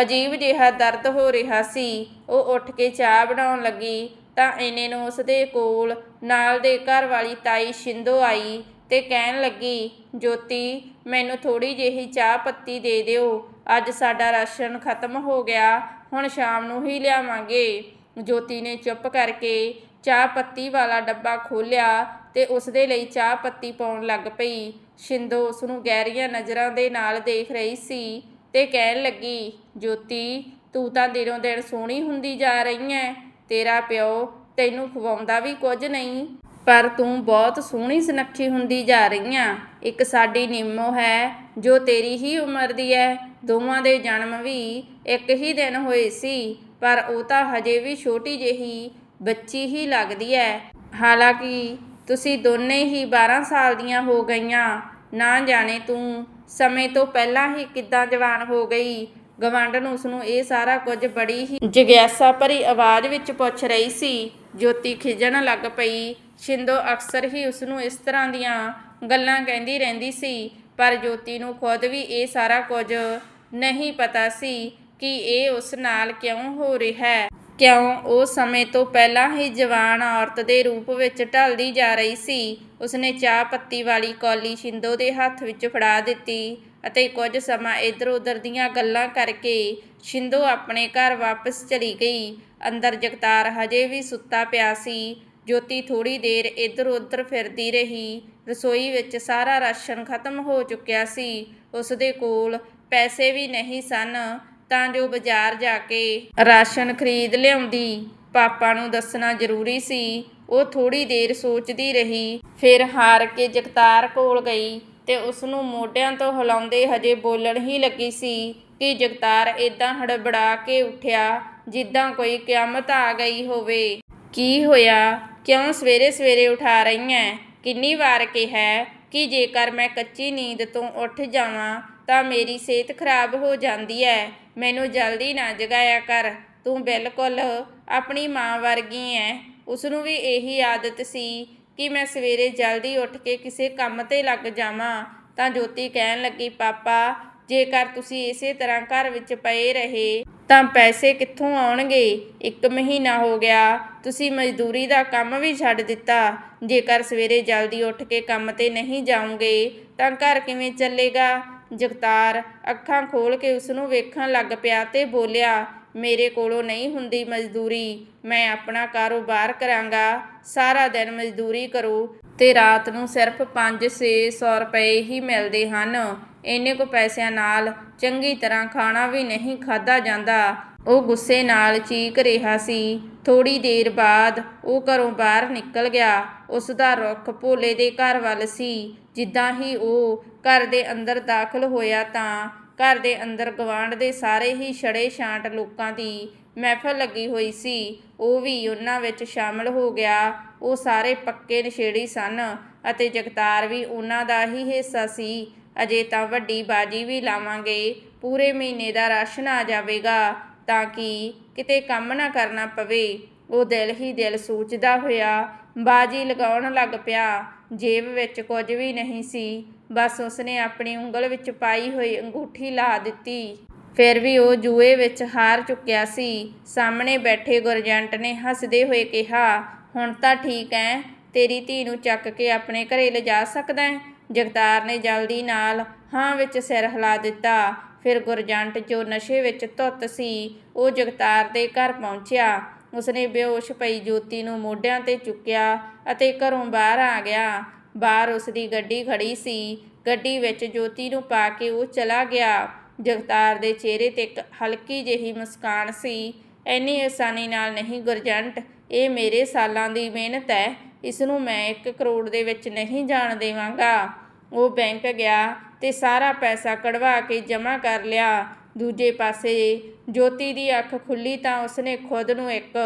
ਅਜੀਬ ਜਿਹਾ ਦਰਦ ਹੋ ਰਿਹਾ ਸੀ। ਉਹ ਉੱਠ ਕੇ ਚਾਹ ਬਣਾਉਣ ਲੱਗੀ ਤਾਂ ਇਹਨੇ ਨੂੰ ਉਸ ਦੇ ਕੋਲ ਨਾਲ ਦੇ ਘਰ ਵਾਲੀ ਤਾਈ ਸ਼ਿੰਦੋ ਆਈ ਤੇ ਕਹਿਣ ਲੱਗੀ, ਜੋਤੀ, ਮੈਨੂੰ ਥੋੜੀ ਜਿਹੀ ਚਾਹ ਪੱਤੀ ਦੇ ਦਿਓ। ਅੱਜ ਸਾਡਾ ਰਾਸ਼ਨ ਖਤਮ ਹੋ ਗਿਆ, ਹੁਣ ਸ਼ਾਮ ਨੂੰ ਹੀ ਲਿਆਵਾਂਗੇ। ਜੋਤੀ ਨੇ ਚੁੱਪ ਕਰਕੇ ਚਾਹ ਪੱਤੀ ਵਾਲਾ ਡੱਬਾ ਖੋਲ੍ਹਿਆ ਤੇ ਉਸ ਦੇ ਲਈ ਚਾਹ ਪੱਤੀ ਪਾਉਣ ਲੱਗ ਪਈ। ਸ਼ਿੰਦੋ ਉਸ ਨੂੰ ਗਹਿਰੀਆਂ ਨਜ਼ਰਾਂ ਦੇ ਨਾਲ ਦੇਖ ਰਹੀ ਸੀ ਤੇ ਕਹਿਣ ਲੱਗੀ, ਜੋਤੀ, ਤੂੰ ਤਾਂ ਦਿਨੋਂ ਦਿਨ ਸੋਹਣੀ ਹੁੰਦੀ ਜਾ ਰਹੀ ਐ। ਤੇਰਾ ਪਿਓ ਤੈਨੂੰ ਖਵਾਉਂਦਾ ਵੀ ਕੁਝ ਨਹੀਂ, ਪਰ ਤੂੰ ਬਹੁਤ ਸੋਹਣੀ ਸੁਨੱਖੀ ਹੁੰਦੀ ਜਾ ਰਹੀ ਆ। ਇੱਕ ਸਾਡੀ ਨਿੰਮੋ ਹੈ ਜੋ ਤੇਰੀ ਹੀ ਉਮਰ ਦੀ ਹੈ ਦੋਵਾਂ ਦੇ ਜਨਮ ਵੀ ਇੱਕ ਹੀ ਦਿਨ ਹੋਏ ਸੀ, ਪਰ ਉਹ ਤਾਂ ਹਜੇ ਵੀ ਛੋਟੀ ਜਿਹੀ ਬੱਚੀ ਹੀ ਲੱਗਦੀ ਹੈ ਹਾਲਾਂਕਿ ਤੁਸੀਂ ਦੋਨੇ ਹੀ 12 ਸਾਲ ਦੀਆਂ ਹੋ ਗਈਆਂ। ਨਾ ਜਾਣੇ ਤੂੰ। ਸਮੇਂ ਤੋਂ ਪਹਿਲਾਂ ਹੀ ਕਿੱਦਾਂ ਜਵਾਨ ਹੋ ਗਈ? ਗਵੰਡਨ ਉਸ ਨੂੰ ਇਹ ਸਾਰਾ ਕੁਝ ਬੜੀ ਹੀ ਜਿਗਿਆਸਾ ਭਰੀ ਆਵਾਜ਼ ਵਿੱਚ ਪੁੱਛ ਰਹੀ ਸੀ। ਜੋਤੀ ਖਿਜਣ ਲੱਗ ਪਈ। ਸ਼ਿੰਦੋ ਅਕਸਰ ਹੀ ਉਸ ਨੂੰ ਇਸ ਤਰ੍ਹਾਂ ਦੀਆਂ ਗੱਲਾਂ ਕਹਿੰਦੀ ਰਹਿੰਦੀ ਸੀ, ਪਰ ਜੋਤੀ ਨੂੰ ਖੁਦ ਵੀ ਇਹ ਸਾਰਾ ਕੁਝ ਨਹੀਂ ਪਤਾ ਸੀ ਕਿ ਇਹ ਉਸ ਨਾਲ ਕਿਉਂ ਹੋ ਰਿਹਾ ਹੈ। ਕਿਉਂ ਉਹ ਸਮੇਂ ਤੋਂ ਪਹਿਲਾਂ ਹੀ ਜਵਾਨ ਔਰਤ ਦੇ ਰੂਪ ਵਿੱਚ ਢਲਦੀ ਜਾ ਰਹੀ ਸੀ? ਉਸਨੇ ਚਾਹ ਪੱਤੀ ਵਾਲੀ ਕੌਲੀ ਸ਼ਿੰਦੋ ਦੇ ਹੱਥ ਵਿੱਚ ਫੜਾ ਦਿੱਤੀ ਅਤੇ ਕੁਝ ਸਮਾਂ ਇੱਧਰ-ਉੱਧਰ ਦੀਆਂ ਗੱਲਾਂ ਕਰਕੇ ਸ਼ਿੰਦੋ ਆਪਣੇ ਘਰ ਵਾਪਸ ਚਲੀ ਗਈ। ਅੰਦਰ ਜਗਤਾਰ ਹਜੇ ਵੀ ਸੁੱਤਾ ਪਿਆ ਸੀ। ਜੋਤੀ ਥੋੜੀ ਦੇਰ ਇੱਧਰ-ਉੱਧਰ ਫਿਰਦੀ ਰਹੀ। ਰਸੋਈ ਵਿੱਚ ਸਾਰਾ ਰਾਸ਼ਨ ਖਤਮ ਹੋ ਚੁੱਕਿਆ ਸੀ। ਉਸ ਦੇ ਕੋਲ ਪੈਸੇ ਵੀ ਨਹੀਂ ਸਨ, ਤਾਂ ਜੋ ਬਾਜ਼ਾਰ ਜਾ ਕੇ ਰਾਸ਼ਨ ਖਰੀਦ ਲਿਆਉਂਦੀ। ਪਾਪਾ ਨੂੰ ਦੱਸਣਾ ਜ਼ਰੂਰੀ ਸੀ ਉਹ ਥੋੜੀ ਦੇਰ ਸੋਚਦੀ ਰਹੀ, ਫਿਰ ਹਾਰ ਕੇ ਜਗਤਾਰ ਕੋਲ ਗਈ ਤੇ ਉਸ ਨੂੰ ਮੋਢਿਆਂ ਤੋਂ ਹਿਲਾਉਂਦੇ ਹਜੇ ਬੋਲਣ ਹੀ ਲੱਗੀ ਸੀ ਕਿ ਜਗਤਾਰ ਇਦਾਂ ਹੜਬੜਾ ਕੇ ਉੱਠਿਆ ਜਿੱਦਾਂ ਕੋਈ ਕਿਆਮਤ ਆ ਗਈ ਹੋਵੇ। ਕੀ ਹੋਇਆ? ਕਿਉਂ ਸਵੇਰੇ ਸਵੇਰੇ ਉਠਾ ਰਹੀ ਐ ਕਿੰਨੀ ਵਾਰ ਕਿਹਾ ਕਿ ਜੇਕਰ ਮੈਂ ਕੱਚੀ ਨੀਂਦ ਤੋਂ ਉੱਠ ਜਾਵਾਂ ਤਾਂ ਮੇਰੀ ਸਿਹਤ ਖਰਾਬ ਹੋ ਜਾਂਦੀ ਐ। ਮੈਨੂੰ ਜਲਦੀ ਨਾ ਜਗਾਇਆ ਕਰ। ਤੂੰ ਬਿਲਕੁਲ ਆਪਣੀ ਮਾਂ ਵਰਗੀ ਐ। ਉਸ ਨੂੰ ਵੀ ਇਹੀ ਆਦਤ ਸੀ ਕਿ ਮੈਂ ਸਵੇਰੇ ਜਲਦੀ ਉੱਠ ਕੇ ਕਿਸੇ ਕੰਮ ਤੇ ਲੱਗ ਜਾਵਾਂ। ਤਾਂ ਜੋਤੀ ਕਹਿਣ ਲੱਗੀ, ਪਾਪਾ, ਜੇਕਰ ਤੁਸੀਂ ਇਸੇ ਤਰ੍ਹਾਂ ਘਰ ਵਿੱਚ ਪਏ ਰਹੇ, ਤਾਂ ਪੈਸੇ ਕਿੱਥੋਂ ਆਉਣਗੇ? ਇੱਕ ਮਹੀਨਾ ਹੋ ਗਿਆ। ਤੁਸੀਂ ਮਜ਼ਦੂਰੀ ਦਾ ਕੰਮ ਵੀ ਛੱਡ ਦਿੱਤਾ। ਜੇਕਰ ਸਵੇਰੇ ਜਲਦੀ ਉੱਠ ਕੇ ਕੰਮ ਤੇ ਨਹੀਂ ਜਾਓਗੇ, ਤਾਂ ਘਰ ਕਿਵੇਂ ਚੱਲੇਗਾ? ਜਗਤਾਰ ਅੱਖਾਂ ਖੋਲ ਕੇ ਉਸ ਨੂੰ ਵੇਖਣ ਲੱਗ ਪਿਆ ਤੇ ਬੋਲਿਆ ਮੇਰੇ ਕੋਲੋਂ ਨਹੀਂ ਹੁੰਦੀ ਮਜ਼ਦੂਰੀ, ਮੈਂ ਆਪਣਾ ਕਾਰੋਬਾਰ ਕਰਾਂਗਾ, ਸਾਰਾ ਦਿਨ ਮਜ਼ਦੂਰੀ ਕਰੋ। ਤੇ ਰਾਤ ਨੂੰ ਸਿਰਫ 5-600 ਰੁਪਏ ਹੀ ਮਿਲਦੇ ਹਨ। ਇੰਨੇ ਕੁ ਪੈਸਿਆਂ ਨਾਲ ਚੰਗੀ ਤਰ੍ਹਾਂ ਖਾਣਾ ਵੀ ਨਹੀਂ ਖਾਦਾ ਜਾਂਦਾ। ਉਹ ਗੁੱਸੇ ਨਾਲ ਚੀਕ ਰਿਹਾ ਸੀ। ਥੋੜੀ ਦੇਰ ਬਾਅਦ ਉਹ ਘਰੋਂ ਬਾਹਰ ਨਿਕਲ ਗਿਆ। ਉਸ ਦਾ ਰੁੱਖ ਭੋਲੇ ਦੇ ਘਰ ਵੱਲ ਸੀ। ਜਿੱਦਾਂ ਹੀ ਉਹ ਘਰ ਦੇ ਅੰਦਰ ਦਾਖਲ ਹੋਇਆ ਤਾਂ ਘਰ ਦੇ ਅੰਦਰ ਗਵਾਂਢ ਦੇ ਸਾਰੇ ਹੀ ਛੜੇ ਛਾਂਟ ਲੋਕਾਂ ਦੀ ਮਹਿਫਲ ਲੱਗੀ ਹੋਈ ਸੀ। ਉਹ ਵੀ ਉਹਨਾਂ ਵਿੱਚ ਸ਼ਾਮਲ ਹੋ ਗਿਆ। ਉਹ ਸਾਰੇ ਪੱਕੇ ਨਸ਼ੇੜੀ ਸਨ ਅਤੇ ਜਗਤਾਰ ਵੀ ਉਹਨਾਂ ਦਾ ਹੀ ਹਿੱਸਾ ਸੀ। ਅਜੇ ਤਾਂ ਵੱਡੀ ਬਾਜੀ ਵੀ ਲਾਵਾਂਗੇ। ਪੂਰੇ ਮਹੀਨੇ ਦਾ ਰਾਸ਼ਨ ਆ ਜਾਵੇਗਾ ਤਾਂ ਕਿ ਕਿਤੇ ਕੰਮ ਨਾ ਕਰਨਾ ਪਵੇ। ਉਹ ਦਿਲ ਹੀ ਦਿਲ ਸੋਚਦਾ ਹੋਇਆ ਬਾਜੀ ਲਗਾਉਣ ਲੱਗ ਪਿਆ। ਜੇਬ ਵਿੱਚ ਕੁਝ ਵੀ ਨਹੀਂ ਸੀ। ਬਸ ਉਸਨੇ ਆਪਣੀ ਉਂਗਲ ਵਿੱਚ ਪਾਈ ਹੋਈ ਅੰਗੂਠੀ ਲਾ ਦਿੱਤੀ। ਫਿਰ ਵੀ ਉਹ ਜੂਏ ਵਿੱਚ ਹਾਰ ਚੁੱਕਿਆ ਸੀ। ਸਾਹਮਣੇ ਬੈਠੇ ਗੁਰਜੰਟ ਨੇ ਹੱਸਦੇ ਹੋਏ ਕਿਹਾ, ਹੁਣ ਤਾਂ ਠੀਕ ਐ। ਤੇਰੀ ਧੀ ਨੂੰ ਚੱਕ ਕੇ ਆਪਣੇ ਘਰੇ ਲਿਜਾ ਸਕਦਾ ਹੈ ਜਗਤਾਰ ਨੇ ਜਲਦੀ ਨਾਲ, ਹਾਂ ਵਿੱਚ ਸਿਰ ਹਿਲਾ ਦਿੱਤਾ। ਫਿਰ ਗੁਰਜੰਟ ਜੋ ਨਸ਼ੇ ਵਿੱਚ ਧੁੱਤ ਸੀ, ਉਹ ਜਗਤਾਰ ਦੇ ਘਰ ਪਹੁੰਚਿਆ। ਉਸਨੇ ਬੇਹੋਸ਼ ਪਈ ਜੋਤੀ ਨੂੰ ਮੋਢਿਆਂ ਤੇ ਚੁੱਕਿਆ ਅਤੇ ਘਰੋਂ ਬਾਹਰ ਆ ਗਿਆ। ਬਾਹਰ ਉਸਦੀ ਗੱਡੀ ਖੜੀ ਸੀ। ਗੱਡੀ ਵਿੱਚ ਜੋਤੀ ਨੂੰ ਪਾ ਕੇ ਉਹ ਚਲਾ ਗਿਆ। ਜਗਤਾਰ ਦੇ ਚਿਹਰੇ ਤੇ ਇੱਕ ਹਲਕੀ ਜਿਹੀ ਮੁਸਕਾਨ ਸੀ। ਐਨੀ ਆਸਾਨੀ ਨਾਲ ਨਹੀਂ ਗੁਰਜੰਟ, ਇਹ ਮੇਰੇ ਸਾਲਾਂ ਦੀ ਮਿਹਨਤ ਹੈ। ਇਸ ਨੂੰ ਮੈਂ 1 ਕਰੋੜ ਦੇ ਵਿੱਚ ਨਹੀਂ ਜਾਣ ਦੇਵਾਂਗਾ। ਉਹ ਬੈਂਕ ਗਿਆ ਤੇ ਸਾਰਾ ਪੈਸਾ ਕਢਵਾ ਕੇ ਜਮ੍ਹਾਂ ਕਰ ਲਿਆ। ਦੂਜੇ ਪਾਸੇ ਜੋਤੀ ਦੀ ਅੱਖ ਖੁੱਲੀ ਤਾਂ ਉਸਨੇ ਖੁਦ ਨੂੰ ਇੱਕ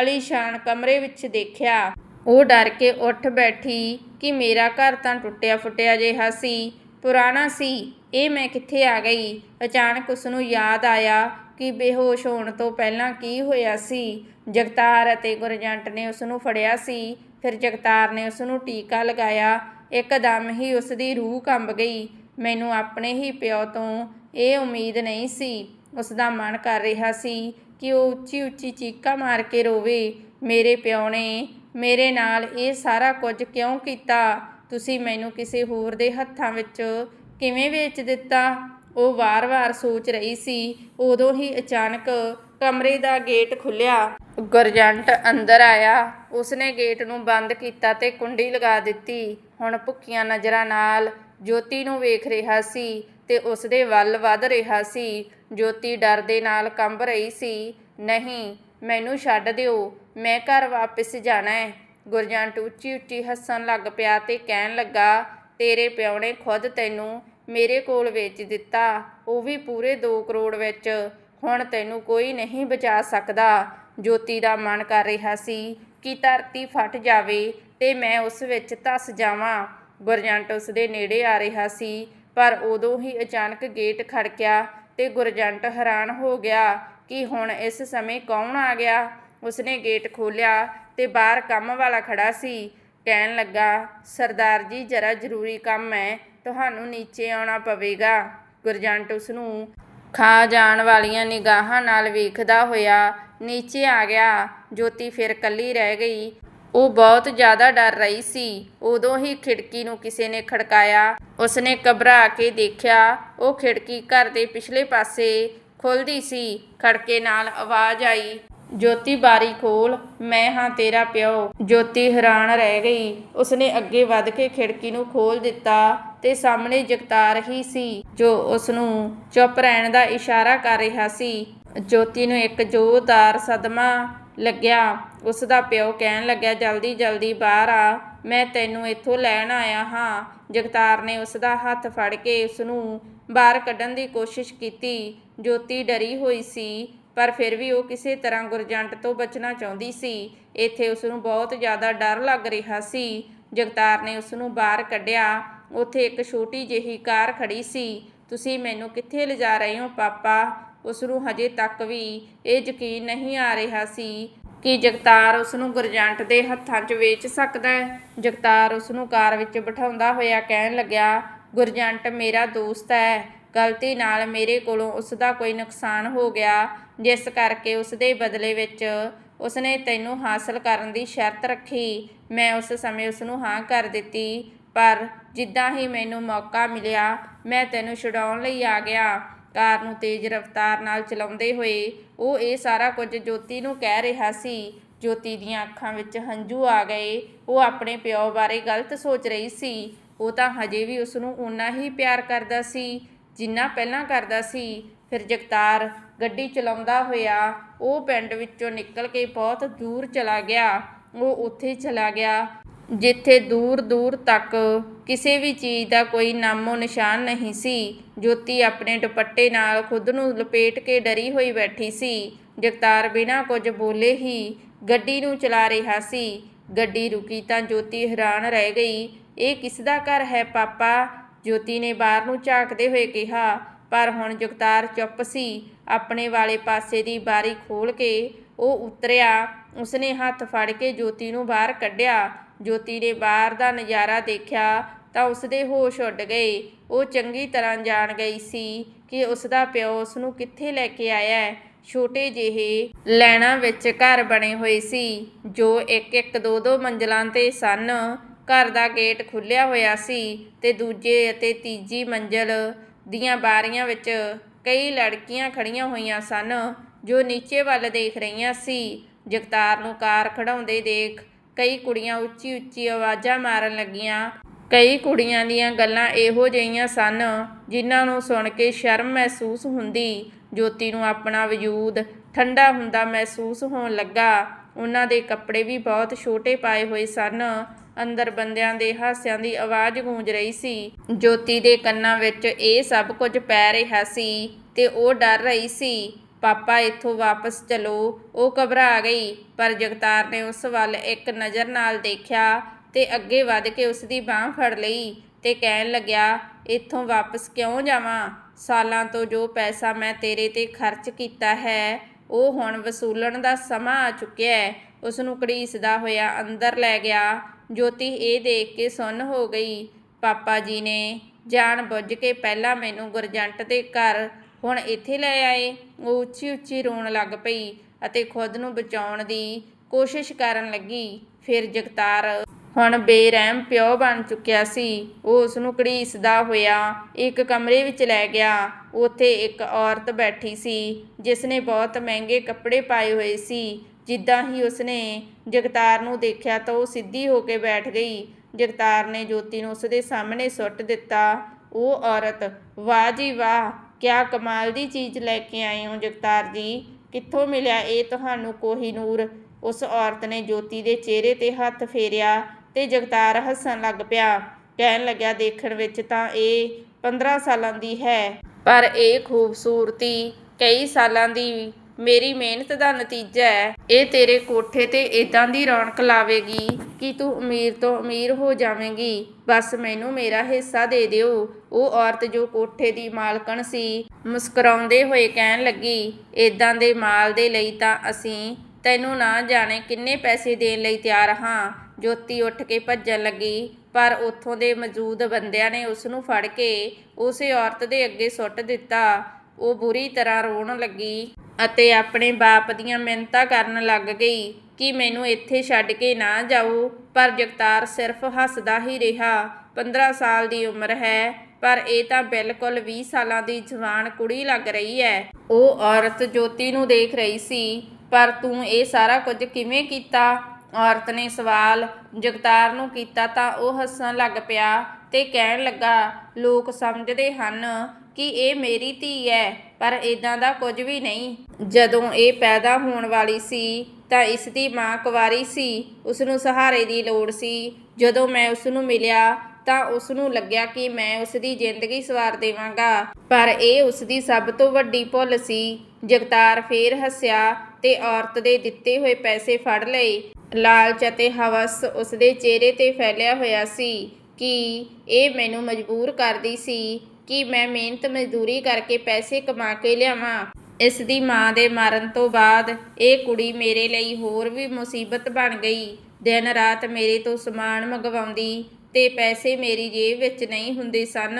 ਅਲੀਸ਼ਾਨ ਕਮਰੇ ਵਿੱਚ ਦੇਖਿਆ। ਉਹ ਡਰ ਕੇ ਉੱਠ ਬੈਠੀ ਕਿ ਮੇਰਾ ਘਰ ਤਾਂ ਟੁੱਟਿਆ ਫੁੱਟਿਆ ਜਿਹਾ ਸੀ, ਪੁਰਾਣਾ ਸੀ, ਇਹ ਮੈਂ ਕਿੱਥੇ ਆ ਗਈ? ਅਚਾਨਕ ਉਸ ਨੂੰ ਯਾਦ ਆਇਆ ਕਿ ਬੇਹੋਸ਼ ਹੋਣ ਤੋਂ ਪਹਿਲਾਂ ਕੀ ਹੋਇਆ ਸੀ। ਜਗਤਾਰ ਅਤੇ ਗੁਰਜੰਟ ਨੇ ਉਸ ਨੂੰ ਫੜਿਆ ਸੀ, ਫਿਰ ਜਗਤਾਰ ਨੇ ਉਸ ਨੂੰ ਟੀਕਾ ਲਗਾਇਆ। ਇੱਕਦਮ ਹੀ ਉਸ ਦੀ ਰੂਹ ਕੰਬ ਗਈ। ਮੈਨੂੰ ਆਪਣੇ ਹੀ ਪਿਓ ਤੋਂ ਇਹ ਉਮੀਦ ਨਹੀਂ ਸੀ। ਉਸ ਦਾ ਮਨ ਕਰ ਰਿਹਾ ਸੀ ਕਿ ਉਹ ਉੱਚੀ ਉੱਚੀ ਚੀਕਾਂ ਮਾਰ ਕੇ ਰੋਵੇ, ਮੇਰੇ ਪਿਓ ਨੇ ਮੇਰੇ ਨਾਲ ਇਹ ਸਾਰਾ ਕੁਝ ਕਿਉਂ ਕੀਤਾ? ਤੁਸੀਂ ਮੈਨੂੰ ਕਿਸੇ ਹੋਰ ਦੇ ਹੱਥਾਂ ਵਿੱਚ ਕਿਵੇਂ ਵੇਚ ਦਿੱਤਾ? ਉਹ ਵਾਰ-ਵਾਰ ਸੋਚ ਰਹੀ ਸੀ। ਉਦੋਂ ਹੀ ਅਚਾਨਕ ਕਮਰੇ ਦਾ ਗੇਟ ਖੁੱਲਿਆ ਗੁਰਜੰਟ ਅੰਦਰ ਆਇਆ। ਉਸਨੇ ਗੇਟ ਨੂੰ ਬੰਦ ਕੀਤਾ ਤੇ ਕੁੰਡੀ ਲਗਾ ਦਿੱਤੀ। ਹੁਣ ਭੁੱਖੀਆਂ ਨਜ਼ਰਾਂ ਨਾਲ ਜੋਤੀ ਨੂੰ ਵੇਖ ਰਿਹਾ ਸੀ। ਤੇ ਉਸ ਦੇ ਵੱਲ ਵੱਧ ਰਿਹਾ ਸੀ। ਜੋਤੀ ਡਰ ਦੇ ਨਾਲ ਕੰਬ ਰਹੀ ਸੀ। ਨਹੀਂ, ਮੈਨੂੰ ਛੱਡ ਦਿਓ। ਮੈਂ ਘਰ ਵਾਪਸ ਜਾਣਾ ਹੈ। ਗੁਰਜੰਟ ਉੱਚੀ ਉੱਚੀ ਹੱਸਣ ਲੱਗ ਪਿਆ ਤੇ ਕਹਿਣ ਲੱਗਾ, ਤੇਰੇ ਪਿਓ ਨੇ ਖੁਦ ਤੈਨੂੰ ਮੇਰੇ ਕੋਲ ਵੇਚ ਦਿੱਤਾ। ਉਹ ਵੀ ਪੂਰੇ 2 ਕਰੋੜ ਵਿੱਚ। ਹੁਣ ਤੈਨੂੰ ਕੋਈ ਨਹੀਂ ਬਚਾ ਸਕਦਾ। ਜੋਤੀ ਦਾ ਮਨ ਕਰ ਰਿਹਾ ਸੀ ਕਿ ਧਰਤੀ ਫਟ ਜਾਵੇ ਤੇ ਮੈਂ ਉਸ ਵਿੱਚ ਧਸ ਜਾਵਾਂ। ਗੁਰਜੰਟ ਉਸ ਦੇ ਨੇੜੇ ਆ ਰਿਹਾ ਸੀ। ਪਰ ਉਦੋਂ ਹੀ ਅਚਾਨਕ ਗੇਟ ਖੜਕਿਆ ਤੇ ਗੁਰਜੰਟ ਹੈਰਾਨ ਹੋ ਗਿਆ ਕਿ ਹੁਣ ਇਸ ਸਮੇਂ ਕੌਣ ਆ ਗਿਆ। ਉਸਨੇ ਗੇਟ ਖੋਲ੍ਹਿਆ ਤੇ ਬਾਹਰ ਕੰਮ ਵਾਲਾ ਖੜਾ ਸੀ। ਕਹਿਣ ਲੱਗਾ, ਸਰਦਾਰ ਜੀ, ਜਰਾ ਜ਼ਰੂਰੀ ਕੰਮ ਹੈ, ਤੁਹਾਨੂੰ ਨੀਚੇ ਆਉਣਾ ਪਵੇਗਾ। ਗੁਰਜੰਟ ਉਸ ਨੂੰ ਖਾ ਜਾਣ ਵਾਲੀਆਂ ਨਿਗਾਹਾਂ ਨਾਲ ਵੇਖਦਾ ਹੋਇਆ ਨੀਚੇ ਆ ਗਿਆ। ਜੋਤੀ ਫਿਰ ਕੱਲੀ ਰਹਿ ਗਈ। ਉਹ ਬਹੁਤ ਜ਼ਿਆਦਾ ਡਰ ਰਹੀ ਸੀ। ਉਦੋਂ ਹੀ ਖਿੜਕੀ ਨੂੰ ਕਿਸੇ ਨੇ ਖੜਕਾਇਆ। ਉਸਨੇ ਘਬਰਾ ਕੇ ਦੇਖਿਆ, ਉਹ ਖਿੜਕੀ ਘਰ ਦੇ ਪਿਛਲੇ ਪਾਸੇ ਖੁੱਲਦੀ ਸੀ। ਖੜਕੇ ਨਾਲ ਆਵਾਜ਼ ਆਈ, ਜੋਤੀ ਬਾਰੀ ਖੋਲ, ਮੈਂ ਹਾਂ ਤੇਰਾ ਪਿਓ। ਜੋਤੀ ਹੈਰਾਨ ਰਹਿ ਗਈ। ਉਸਨੇ ਅੱਗੇ ਵੱਧ ਕੇ ਖਿੜਕੀ ਨੂੰ ਖੋਲ ਦਿੱਤਾ ਤੇ ਸਾਹਮਣੇ ਜਗਤਾਰ ਹੀ ਸੀ, ਜੋ ਉਸ ਨੂੰ ਚੁੱਪ ਰਹਿਣ ਦਾ ਇਸ਼ਾਰਾ ਕਰ ਰਿਹਾ ਸੀ। ਜੋਤੀ ਨੂੰ ਇੱਕ ਜ਼ੋਰਦਾਰ ਸਦਮਾ ਲੱਗਿਆ। ਉਸ ਦਾ ਪਿਓ ਕਹਿਣ ਲੱਗਿਆ, ਜਲਦੀ ਜਲਦੀ ਬਾਹਰ ਆ। ਮੈਂ ਤੈਨੂੰ ਇੱਥੋਂ ਲੈਣ ਆਇਆ ਹਾਂ। ਜਗਤਾਰ ਨੇ ਉਸ ਦਾ ਹੱਥ ਫੜ ਕੇ ਉਸ ਨੂੰ ਬਾਹਰ ਕੱਢਣ ਦੀ ਕੋਸ਼ਿਸ਼ ਕੀਤੀ। ਜੋਤੀ ਡਰੀ ਹੋਈ ਸੀ, ਪਰ ਫਿਰ ਵੀ ਉਹ ਕਿਸੇ ਤਰ੍ਹਾਂ ਗੁਰਜੰਟ ਤੋਂ ਬਚਣਾ ਚਾਹੁੰਦੀ ਸੀ। ਇੱਥੇ ਉਸ ਨੂੰ ਬਹੁਤ ਜ਼ਿਆਦਾ ਡਰ ਲੱਗ ਰਿਹਾ ਸੀ। ਜਗਤਾਰ ਨੇ ਉਸ ਨੂੰ ਬਾਹਰ ਕੱਢਿਆ। ਉੱਥੇ ਇੱਕ ਛੋਟੀ ਜਿਹੀ ਕਾਰ ਖੜੀ ਸੀ। ਤੁਸੀਂ ਮੈਨੂੰ ਕਿੱਥੇ ਲਿਜਾ ਰਹੇ ਹੋ, ਪਾਪਾ? ਉਸ ਨੂੰ ਹਜੇ ਤੱਕ ਵੀ ਇਹ ਯਕੀਨ ਨਹੀਂ ਆ ਰਿਹਾ ਸੀ ਕਿ ਜਗਤਾਰ ਉਸ ਨੂੰ ਗੁਰਜੰਟ ਦੇ ਹੱਥਾਂ 'ਚ ਵੇਚ ਸਕਦਾ ਹੈ। ਜਗਤਾਰ ਉਸ ਨੂੰ ਕਾਰ ਵਿੱਚ ਬਿਠਾਉਂਦਾ ਹੋਇਆ ਕਹਿਣ ਲੱਗਿਆ, ਗੁਰਜੰਟ ਮੇਰਾ ਦੋਸਤ ਹੈ। ਗਲਤੀ ਨਾਲ ਮੇਰੇ ਕੋਲੋਂ ਉਸ ਦਾ ਕੋਈ ਨੁਕਸਾਨ ਹੋ ਗਿਆ। ਜਿਸ ਕਰਕੇ ਉਸ ਦੇ ਬਦਲੇ ਵਿੱਚ ਉਸਨੇ ਤੈਨੂੰ ਹਾਸਲ ਕਰਨ ਦੀ ਸ਼ਰਤ ਰੱਖੀ। ਮੈਂ ਉਸ ਸਮੇਂ ਉਸ ਨੂੰ ਹਾਂ ਕਰ ਦਿੱਤੀ। ਪਰ ਜਿੱਦਾਂ ਹੀ ਮੈਨੂੰ ਮੌਕਾ ਮਿਲਿਆ, ਮੈਂ ਤੈਨੂੰ ਛੁਡਾਉਣ ਲਈ ਆ ਗਿਆ। ਕਾਰ ਨੂੰ ਤੇਜ਼ ਰਫ਼ਤਾਰ ਨਾਲ ਚਲਾਉਂਦੇ ਹੋਏ ਉਹ ਇਹ ਸਾਰਾ ਕੁਝ ਜੋਤੀ ਨੂੰ ਕਹਿ ਰਿਹਾ ਸੀ। ਜੋਤੀ ਦੀਆਂ ਅੱਖਾਂ ਵਿੱਚ ਹੰਝੂ ਆ ਗਏ। ਉਹ ਆਪਣੇ ਪਿਓ ਬਾਰੇ ਗਲਤ ਸੋਚ ਰਹੀ ਸੀ। ਉਹ ਤਾਂ ਹਜੇ ਵੀ ਉਸ ਨੂੰ ਉਨਾ ਹੀ ਪਿਆਰ ਕਰਦਾ ਸੀ, ਜਿੰਨਾ ਪਹਿਲਾਂ ਕਰਦਾ ਸੀ। ਫਿਰ ਜਗਤਾਰ ਗੱਡੀ ਚਲਾਉਂਦਾ ਹੋਇਆ ਉਹ ਪਿੰਡ ਵਿੱਚੋਂ ਨਿਕਲ ਕੇ ਬਹੁਤ ਦੂਰ ਚਲਾ ਗਿਆ। ਉਹ ਉੱਥੇ ਚਲਾ ਗਿਆ। ਜਿੱਥੇ ਦੂਰ ਦੂਰ ਤੱਕ ਕਿਸੇ ਵੀ ਚੀਜ਼ ਦਾ ਕੋਈ ਨਾਮੋ ਨਿਸ਼ਾਨ ਨਹੀਂ ਸੀ, ਜੋਤੀ ਆਪਣੇ ਦੁਪੱਟੇ ਨਾਲ ਖੁਦ ਨੂੰ ਲਪੇਟ ਕੇ ਡਰੀ ਹੋਈ ਬੈਠੀ ਸੀ। ਜਗਤਾਰ ਬਿਨਾਂ ਕੁਝ ਬੋਲੇ ਹੀ ਗੱਡੀ ਨੂੰ ਚਲਾ ਰਿਹਾ ਸੀ। ਗੱਡੀ ਰੁਕੀ ਤਾਂ ਜੋਤੀ ਹੈਰਾਨ ਰਹਿ ਗਈ। ਇਹ ਕਿਸ ਦਾ ਘਰ ਹੈ ਪਾਪਾ? ਜੋਤੀ ਨੇ ਬਾਹਰ ਨੂੰ ਝਾਕਦੇ ਹੋਏ ਕਿਹਾ, ਪਰ ਹੁਣ ਜਗਤਾਰ ਚੁੱਪ ਸੀ। ਆਪਣੇ ਵਾਲੇ ਪਾਸੇ ਦੀ ਬਾਰੀ ਖੋਲ ਕੇ ਉਹ ਉਤਰਿਆ। ਉਸਨੇ ਹੱਥ ਫੜ ਕੇ ਜੋਤੀ ਨੂੰ ਬਾਹਰ ਕੱਢਿਆ। ਜੋਤੀ ਨੇ ਬਾਹਰ ਦਾ ਨਜ਼ਾਰਾ ਦੇਖਿਆ ਤਾਂ ਉਸਦੇ ਹੋਸ਼ ਉੱਡ ਗਏ। ਉਹ ਚੰਗੀ ਤਰ੍ਹਾਂ ਜਾਣ ਗਈ ਸੀ ਕਿ ਉਸ ਦਾ ਪਿਓ ਉਸ ਨੂੰ ਕਿੱਥੇ ਲੈ ਕੇ ਆਇਆ ਹੈ। ਛੋਟੇ ਜਿਹੇ ਲੈਣਾ ਵਿੱਚ ਘਰ ਬਣੇ ਹੋਏ ਸੀ, ਜੋ ਇੱਕ ਇੱਕ ਦੋ ਦੋ ਮੰਜ਼ਲਾਂ ਤੇ ਸਨ। ਘਰ ਦਾ ਗੇਟ ਖੁੱਲਿਆ ਹੋਇਆ ਸੀ ਤੇ ਦੂਜੇ ਅਤੇ ਤੀਜੀ ਮੰਜ਼ਲ ਦੀਆਂ ਬਾਰੀਆਂ ਵਿੱਚ ਕਈ ਲੜਕੀਆਂ ਖੜੀਆਂ ਹੋਈਆਂ ਸਨ, ਜੋ ਨੀਚੇ ਵੱਲ ਦੇਖ ਰਹੀਆਂ ਸੀ। ਜਗਤਾਰ ਨੂੰ ਕਾਰ ਖੜਾਉਂਦੇ ਦੇਖ ਕਈ ਕੁੜੀਆਂ ਉੱਚੀ ਉੱਚੀ ਆਵਾਜ਼ਾਂ ਮਾਰਨ ਲੱਗੀਆਂ। ਕਈ ਕੁੜੀਆਂ ਦੀਆਂ ਗੱਲਾਂ ਇਹੋ ਜਿਹੀਆਂ ਸਨ, ਜਿਨ੍ਹਾਂ ਨੂੰ ਸੁਣ ਕੇ ਸ਼ਰਮ ਮਹਿਸੂਸ ਹੁੰਦੀ। ਜੋਤੀ ਨੂੰ ਆਪਣਾ ਵਜੂਦ ਠੰਡਾ ਹੁੰਦਾ ਮਹਿਸੂਸ ਹੋਣ ਲੱਗਾ। ਉਹਨਾਂ ਦੇ ਕੱਪੜੇ ਵੀ ਬਹੁਤ ਛੋਟੇ ਪਾਏ ਹੋਏ ਸਨ। ਅੰਦਰ ਬੰਦਿਆਂ ਦੇ ਹਾਸਿਆਂ ਦੀ ਆਵਾਜ਼ ਗੂੰਜ ਰਹੀ ਸੀ। ਜੋਤੀ ਦੇ ਕੰਨਾਂ ਵਿੱਚ ਇਹ ਸਭ ਕੁਝ ਪੈ ਰਿਹਾ ਸੀ ਤੇ ਉਹ ਡਰ ਰਹੀ ਸੀ। ਪਾਪਾ ਇੱਥੋਂ ਵਾਪਸ ਚਲੋ। ਉਹ ਘਬਰਾ ਗਈ, ਪਰ ਜਗਤਾਰ ਨੇ ਉਸ ਵੱਲ ਇੱਕ ਨਜ਼ਰ ਨਾਲ ਦੇਖਿਆ ਤੇ ਅੱਗੇ ਵੱਧ ਕੇ ਉਸ ਦੀ ਬਾਹ ਫੜ ਲਈ ਤੇ ਕਹਿਣ ਲੱਗਿਆ, ਇੱਥੋਂ ਵਾਪਸ ਕਿਉਂ ਜਾਵਾਂ? ਸਾਲਾਂ ਤੋਂ ਜੋ ਪੈਸਾ ਮੈਂ ਤੇਰੇ ਤੇ ਖਰਚ ਕੀਤਾ ਹੈ, ਉਹ ਹੁਣ ਵਸੂਲਣ ਦਾ ਸਮਾਂ ਆ ਚੁੱਕਿਆ ਹੈ। ਉਸ ਨੂੰ ਘੜੀਸਦਾ ਹੋਇਆ ਅੰਦਰ ਲੈ ਗਿਆ। ਜੋਤੀ ਇਹ ਦੇਖ ਕੇ ਸੁੰਨ ਹੋ ਗਈ। ਪਾਪਾ ਜੀ ਨੇ ਜਾਣ ਬੁੱਝ ਕੇ ਪਹਿਲਾਂ ਮੈਨੂੰ ਗੁਰਜੰਟ ਦੇ ਘਰ ਹੁਣ ਇੱਥੇ ਲੈ ਆਏ। ਉਹ ਉੱਚੀ ਉੱਚੀ ਰੋਣ ਲੱਗ ਪਈ ਅਤੇ ਖੁਦ ਨੂੰ ਬਚਾਉਣ ਦੀ ਕੋਸ਼ਿਸ਼ ਕਰਨ ਲੱਗੀ। ਫਿਰ ਜਗਤਾਰ ਹੁਣ ਬੇਰਹਿਮ ਪਿਓ ਬਣ ਚੁੱਕਿਆ ਸੀ। ਉਹ ਉਸ ਨੂੰ ਘੜੀਸਦਾ ਹੋਇਆ ਇੱਕ ਕਮਰੇ ਵਿੱਚ ਲੈ ਗਿਆ। ਉੱਥੇ ਇੱਕ ਔਰਤ ਬੈਠੀ ਸੀ ਜਿਸ ਨੇ ਬਹੁਤ ਮਹਿੰਗੇ ਕੱਪੜੇ ਪਾਏ ਹੋਏ ਸੀ। ਜਿੱਦਾਂ ਹੀ ਉਸਨੇ ਜਗਤਾਰ ਨੂੰ ਦੇਖਿਆ ਤਾਂ ਉਹ ਸਿੱਧੀ ਹੋ ਕੇ ਬੈਠ ਗਈ। ਜਗਤਾਰ ਨੇ ਜੋਤੀ ਨੂੰ ਉਸਦੇ ਸਾਹਮਣੇ ਸੁੱਟ ਦਿੱਤਾ। ਉਹ ਔਰਤ, ਵਾਹ ਜੀ ਵਾਹ ਕਿਆ ਕਮਾਲ ਦੀ ਚੀਜ਼ ਲੈ ਕੇ ਆਏ ਹੋ ਜਗਤਾਰ ਜੀ? ਕਿੱਥੋਂ ਮਿਲਿਆ ਇਹ ਤੁਹਾਨੂੰ ਕੋਹੀਨੂਰ ਉਸ ਔਰਤ ਨੇ ਜੋਤੀ ਦੇ ਚਿਹਰੇ ਤੇ ਹੱਥ ਫੇਰਿਆ ਤੇ ਜਗਤਾਰ ਹੱਸਣ ਲੱਗ ਪਿਆ। ਕਹਿਣ ਲੱਗਿਆ, ਦੇਖਣ ਵਿੱਚ ਤਾਂ ਇਹ 15 ਸਾਲਾਂ ਦੀ ਹੈ, ਪਰ ਇਹ ਖੂਬਸੂਰਤੀ ਕਈ ਸਾਲਾਂ ਦੀ ਮੇਰੀ ਮਿਹਨਤ ਦਾ ਨਤੀਜਾ ਹੈ। ਇਹ ਤੇਰੇ ਕੋਠੇ ਤੇ ਇਦਾਂ ਦੀ ਰੌਣਕ ਲਾਵੇਗੀ ਕਿ ਤੂੰ ਅਮੀਰ ਤੋਂ ਅਮੀਰ ਹੋ ਜਾਵੇਂਗੀ। ਬਸ ਮੈਨੂੰ ਮੇਰਾ ਹਿੱਸਾ ਦੇ ਦਿਓ। ਉਹ ਔਰਤ ਜੋ ਕੋਠੇ ਦੀ ਮਾਲਕਣ ਸੀ, ਮੁਸਕਰਾਉਂਦੇ ਹੋਏ ਕਹਿਣ ਲੱਗੀ ਇਦਾਂ ਦੇ ਮਾਲ ਦੇ ਲਈ ਤਾਂ ਅਸੀਂ ਤੈਨੂੰ ਨਾ ਜਾਣੇ ਕਿੰਨੇ ਪੈਸੇ ਦੇਣ ਲਈ ਤਿਆਰ ਹਾਂ। ਜੋਤੀ ਉੱਠ ਕੇ ਭੱਜਣ ਲੱਗੀ, ਪਰ ਉੱਥੋਂ ਦੇ ਮੌਜੂਦ ਬੰਦਿਆਂ ਨੇ ਉਸ ਨੂੰ ਫੜ ਕੇ ਉਸੇ ਔਰਤ ਦੇ ਅੱਗੇ ਸੁੱਟ ਦਿੱਤਾ। ਉਹ ਬੁਰੀ ਤਰ੍ਹਾਂ ਰੋਣ ਲੱਗੀ। ਅਤੇ ਆਪਣੇ ਬਾਪ ਦੀਆਂ ਮਿੰਨਤਾਂ ਕਰਨ ਲੱਗ ਗਈ ਕਿ ਮੈਨੂੰ ਇੱਥੇ ਛੱਡ ਕੇ ਨਾ ਜਾਓ ਪਰ ਜਗਤਾਰ ਸਿਰਫ ਹੱਸਦਾ ਹੀ ਰਿਹਾ। 15 ਸਾਲ ਦੀ ਉਮਰ ਹੈ, ਪਰ ਇਹ ਤਾਂ ਬਿਲਕੁਲ 20 ਸਾਲਾਂ ਦੀ ਜਵਾਨ ਕੁੜੀ ਲੱਗ ਰਹੀ ਹੈ। ਉਹ ਔਰਤ ਜੋਤੀ ਨੂੰ ਦੇਖ ਰਹੀ ਸੀ। ਪਰ ਤੂੰ ਇਹ ਸਾਰਾ ਕੁਝ ਕਿਵੇਂ ਕੀਤਾ? ਔਰਤ ਨੇ ਸਵਾਲ। ਜਗਤਾਰ ਨੂੰ ਕੀਤਾ ਤਾਂ ਉਹ ਹੱਸਣ ਲੱਗ ਪਿਆ ਤੇ ਕਹਿਣ ਲੱਗਾ, ਲੋਕ ਸਮਝਦੇ ਹਨ ਕਿ ਇਹ ਮੇਰੀ ਧੀ ਹੈ। ਪਰ ਇਦਾਂ ਦਾ ਕੁਝ ਵੀ ਨਹੀਂ। ਜਦੋਂ ਇਹ ਪੈਦਾ ਹੋਣ ਵਾਲੀ ਸੀ, ਤਾਂ ਇਸ ਦੀ ਮਾਂ ਕੁਵਾਰੀ ਸੀ। ਉਸ ਨੂੰ ਸਹਾਰੇ ਦੀ ਲੋੜ ਸੀ। ਜਦੋਂ ਮੈਂ ਉਸ ਨੂੰ ਮਿਲਿਆ, ਤਾਂ ਉਸ ਨੂੰ ਲੱਗਿਆ ਕਿ ਮੈਂ ਉਸ ਦੀ ਜ਼ਿੰਦਗੀ ਸਵਾਰ ਦੇਵਾਂਗਾ। ਪਰ ਇਹ ਉਸ ਦੀ ਸਭ ਤੋਂ ਵੱਡੀ ਭੁੱਲ ਸੀ। ਜਗਤਾਰ ਫੇਰ ਹੱਸਿਆ ਤੇ ਔਰਤ ਦੇ ਦਿੱਤੇ ਹੋਏ ਪੈਸੇ ਫੜ ਲਏ। ਲਾਲਚ ਅਤੇ ਹਵਸ ਉਸ ਦੇ ਚਿਹਰੇ ਤੇ ਫੈਲਿਆ ਹੋਇਆ ਸੀ ਕਿ ਇਹ ਮੈਨੂੰ ਮਜਬੂਰ ਕਰਦੀ ਸੀ। ਕਿ ਮੈਂ ਮਿਹਨਤ ਮਜ਼ਦੂਰੀ ਕਰਕੇ ਪੈਸੇ ਕਮਾ ਕੇ ਲਿਆਵਾਂ। ਇਸ ਦੀ ਮਾਂ ਦੇ ਮਰਨ ਤੋਂ ਬਾਅਦ ਇਹ ਕੁੜੀ ਮੇਰੇ ਲਈ ਹੋਰ ਵੀ ਮੁਸੀਬਤ ਬਣ ਗਈ। ਦਿਨ ਰਾਤ ਮੇਰੇ ਤੋਂ ਸਮਾਨ ਮੰਗਵਾਉਂਦੀ ਤੇ ਪੈਸੇ ਮੇਰੀ ਜੇਬ ਵਿੱਚ ਨਹੀਂ ਹੁੰਦੇ ਸਨ।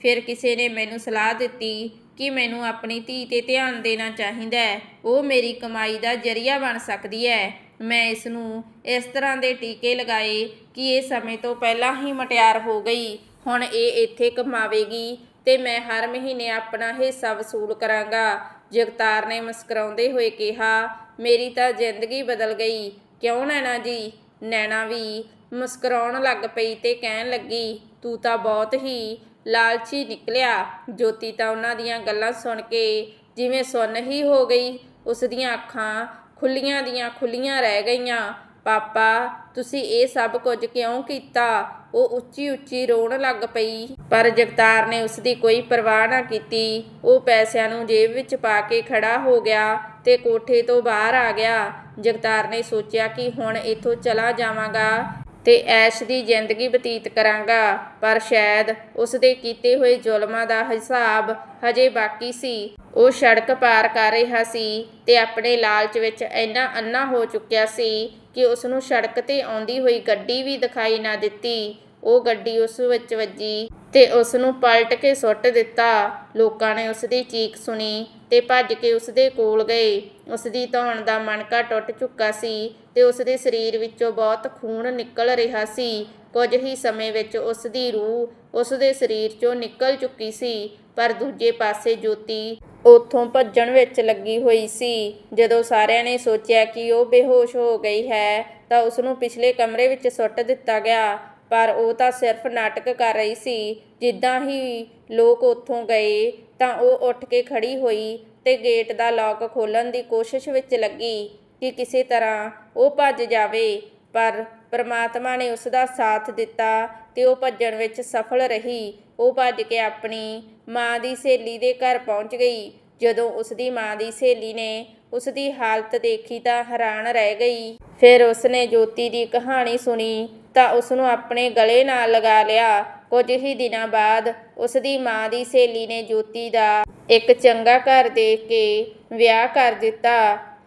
ਫਿਰ ਕਿਸੇ ਨੇ ਮੈਨੂੰ ਸਲਾਹ ਦਿੱਤੀ ਕਿ ਮੈਨੂੰ ਆਪਣੀ ਧੀ ਤੇ ਧਿਆਨ ਦੇਣਾ ਚਾਹੀਦਾ ਹੈ। ਉਹ ਮੇਰੀ ਕਮਾਈ ਦਾ ਜ਼ਰੀਆ ਬਣ ਸਕਦੀ ਹੈ। ਮੈਂ ਇਸ ਨੂੰ ਇਸ ਤਰ੍ਹਾਂ ਦੇ ਟੀਕੇ ਲਗਾਏ ਕਿ ਇਹ ਸਮੇਂ ਤੋਂ ਪਹਿਲਾਂ ਹੀ ਮਟਿਆਰ ਹੋ ਗਈ। ਹੁਣ ਇਹ ਇੱਥੇ ਕਮਾਵੇਗੀ ਤੇ ਮੈਂ ਹਰ ਮਹੀਨੇ ਆਪਣਾ ਹਿੱਸਾ ਵਸੂਲ ਕਰਾਂਗਾ। ਜਗਤਾਰ ਨੇ ਮੁਸਕਰਾਉਂਦੇ ਹੋਏ ਕਿਹਾ, ਮੇਰੀ ਤਾਂ ਜ਼ਿੰਦਗੀ ਬਦਲ ਗਈ। ਕਿਉਂ ਨੈਣਾ ਜੀ? ਨੈਣਾ ਵੀ ਮੁਸਕਰਾਉਣ ਲੱਗ ਪਈ ਤੇ ਕਹਿਣ ਲੱਗੀ, ਤੂੰ ਤਾਂ ਬਹੁਤ ਹੀ ਲਾਲਚੀ ਨਿਕਲਿਆ। ਜੋਤੀ ਤਾਂ ਉਹਨਾਂ ਦੀਆਂ ਗੱਲਾਂ ਸੁਣ ਕੇ ਜਿਵੇਂ ਸੁੰਨ ਹੀ ਹੋ ਗਈ। ਉਸ ਦੀਆਂ ਅੱਖਾਂ ਖੁੱਲੀਆਂ ਦੀਆਂ ਖੁੱਲੀਆਂ ਰਹਿ ਗਈਆਂ। ਪਾਪਾ, ਤੁਸੀਂ ਇਹ ਸਭ ਕੁਝ ਕਿਉਂ ਕੀਤਾ? ਉਹ ਉੱਚੀ ਉੱਚੀ ਰੋਣ ਲੱਗ ਪਈ। ਪਰ ਜਗਤਾਰ ਨੇ ਉਸ ਦੀ ਕੋਈ ਪਰਵਾਹ ਨਾ ਕੀਤੀ। ਉਹ ਪੈਸਿਆਂ ਨੂੰ ਜੇਬ ਵਿੱਚ ਪਾ ਕੇ ਖੜਾ ਹੋ ਗਿਆ ਤੇ ਕੋਠੇ ਤੋਂ ਬਾਹਰ ਆ ਗਿਆ। ਜਗਤਾਰ ਨੇ ਸੋਚਿਆ ਕਿ ਹੁਣ ਇੱਥੋਂ ਚਲਾ ਜਾਵਾਂਗਾ ਤੇ ਐਸ਼ ਦੀ ਜ਼ਿੰਦਗੀ ਬਤੀਤ ਕਰਾਂਗਾ। ਪਰ ਸ਼ਾਇਦ ਉਸ ਦੇ ਕੀਤੇ ਹੋਏ ਜ਼ੁਲਮਾਂ ਦਾ ਹਿਸਾਬ ਹਜੇ ਬਾਕੀ ਸੀ। ਉਹ ਸੜਕ ਪਾਰ ਕਰ ਰਿਹਾ ਸੀ ਤੇ ਆਪਣੇ ਲਾਲਚ ਵਿੱਚ ਇੰਨਾ ਅੰਨਾ ਹੋ ਚੁੱਕਿਆ ਸੀ ਕਿ ਉਸ ਨੂੰ ਸੜਕ ਤੇ ਆਉਂਦੀ ਹੋਈ ਗੱਡੀ ਵੀ ਦਿਖਾਈ ਨਾ ਦਿੱਤੀ। ਉਹ ਗੱਡੀ ਉਸ ਵਿੱਚ ਵੱਜੀ ਤੇ ਉਸ ਨੂੰ ਪਲਟ ਕੇ ਸੁੱਟ ਦਿੱਤਾ। ਲੋਕਾਂ ਨੇ ਉਸ ਦੀ ਚੀਕ ਸੁਣੀ ਤੇ ਭੱਜ ਕੇ ਉਸ ਦੇ ਕੋਲ ਗਏ। ਉਸ ਦੀ ਧੌਣ ਦਾ ਮਣਕਾ ਟੁੱਟ ਚੁੱਕਾ ਸੀ ਤੇ ਉਸ ਦੇ ਸਰੀਰ ਵਿੱਚੋਂ ਬਹੁਤ ਖੂਨ ਨਿਕਲ ਰਿਹਾ ਸੀ। ਕੁਝ ਹੀ ਸਮੇਂ ਵਿੱਚ ਉਸ ਦੀ ਰੂਹ ਉਸ ਦੇ ਸਰੀਰ 'ਚੋਂ ਨਿਕਲ ਚੁੱਕੀ ਸੀ, ਪਰ ਦੂਜੇ ਪਾਸੇ ਜੋਤੀ ਉੱਥੋਂ ਭੱਜਣ ਵਿੱਚ ਲੱਗੀ ਹੋਈ ਸੀ। ਜਦੋਂ ਸਾਰਿਆਂ ਨੇ ਸੋਚਿਆ ਕਿ ਉਹ ਬੇਹੋਸ਼ ਹੋ ਗਈ ਹੈ, ਤਾਂ ਉਸ ਨੂੰ ਪਿਛਲੇ ਕਮਰੇ ਵਿੱਚ ਸੁੱਟ ਦਿੱਤਾ ਗਿਆ। ਪਰ ਉਹ ਤਾਂ ਸਿਰਫ ਨਾਟਕ ਕਰ ਰਹੀ ਸੀ। ਜਿੱਦਾਂ ਹੀ ਲੋਕ ਉੱਥੋਂ ਗਏ, ਤਾਂ ਉਹ ਉੱਠ ਕੇ ਖੜੀ ਹੋਈ ਤੇ ਗੇਟ ਦਾ ਲੌਕ ਖੋਲਣ ਦੀ ਕੋਸ਼ਿਸ਼ ਵਿੱਚ ਲੱਗੀ ਕਿ ਕਿਸੇ ਤਰ੍ਹਾਂ ਉਹ ਭੱਜ ਜਾਵੇ। ਪਰ ਪਰਮਾਤਮਾ ਨੇ ਉਸ ਦਾ ਸਾਥ ਦਿੱਤਾ ਤੇ ਉਹ ਭੱਜਣ ਵਿੱਚ ਸਫਲ ਰਹੀ। ਉਹ ਭੱਜ ਕੇ ਆਪਣੀ ਮਾਂ ਦੀ ਸਹੇਲੀ ਦੇ ਘਰ ਪਹੁੰਚ ਗਈ। ਜਦੋਂ ਉਸ ਦੀ ਮਾਂ ਦੀ ਸਹੇਲੀ ਨੇ ਉਸ ਦੀ ਹਾਲਤ ਦੇਖੀ ਤਾਂ ਹੈਰਾਨ ਰਹਿ ਗਈ। ਫਿਰ ਉਸਨੇ ਜੋਤੀ ਦੀ ਕਹਾਣੀ ਸੁਣੀ ਤਾਂ ਉਸ ਨੂੰ ਆਪਣੇ ਗਲੇ ਨਾਲ ਲਗਾ ਲਿਆ। ਕੁਝ ਹੀ ਦਿਨਾਂ ਬਾਅਦ ਉਸ ਦੀ ਮਾਂ ਦੀ ਸਹੇਲੀ ਨੇ ਜੋਤੀ ਦਾ ਇੱਕ ਚੰਗਾ ਘਰ ਦੇਖ ਕੇ ਵਿਆਹ ਕਰ ਦਿੱਤਾ।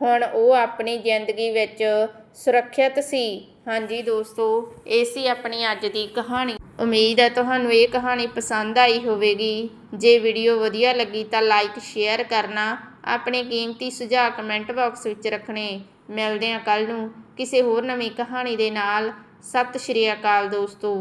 ਹੁਣ ਉਹ ਆਪਣੀ ਜ਼ਿੰਦਗੀ ਵਿੱਚ ਸੁਰੱਖਿਅਤ ਸੀ। ਹਾਂਜੀ ਦੋਸਤੋ, ਇਹ ਸੀ ਆਪਣੀ ਅੱਜ ਦੀ ਕਹਾਣੀ। ਉਮੀਦ ਹੈ ਤੁਹਾਨੂੰ ਇਹ ਕਹਾਣੀ ਪਸੰਦ ਆਈ ਹੋਵੇਗੀ। ਜੇ ਵੀਡੀਓ ਵਧੀਆ ਲੱਗੀ ਤਾਂ ਲਾਈਕ, ਸ਼ੇਅਰ ਕਰਨਾ, ਆਪਣੇ ਕੀਮਤੀ ਸੁਝਾਅ ਕਮੈਂਟ ਬਾਕਸ ਵਿੱਚ ਰੱਖਣੇ। ਮਿਲਦੇ ਹਾਂ ਕੱਲ ਨੂੰ ਕਿਸੇ ਹੋਰ ਨਵੀਂ ਕਹਾਣੀ ਦੇ ਨਾਲ। ਸਤਿ ਸ਼੍ਰੀ ਅਕਾਲ ਦੋਸਤੋ।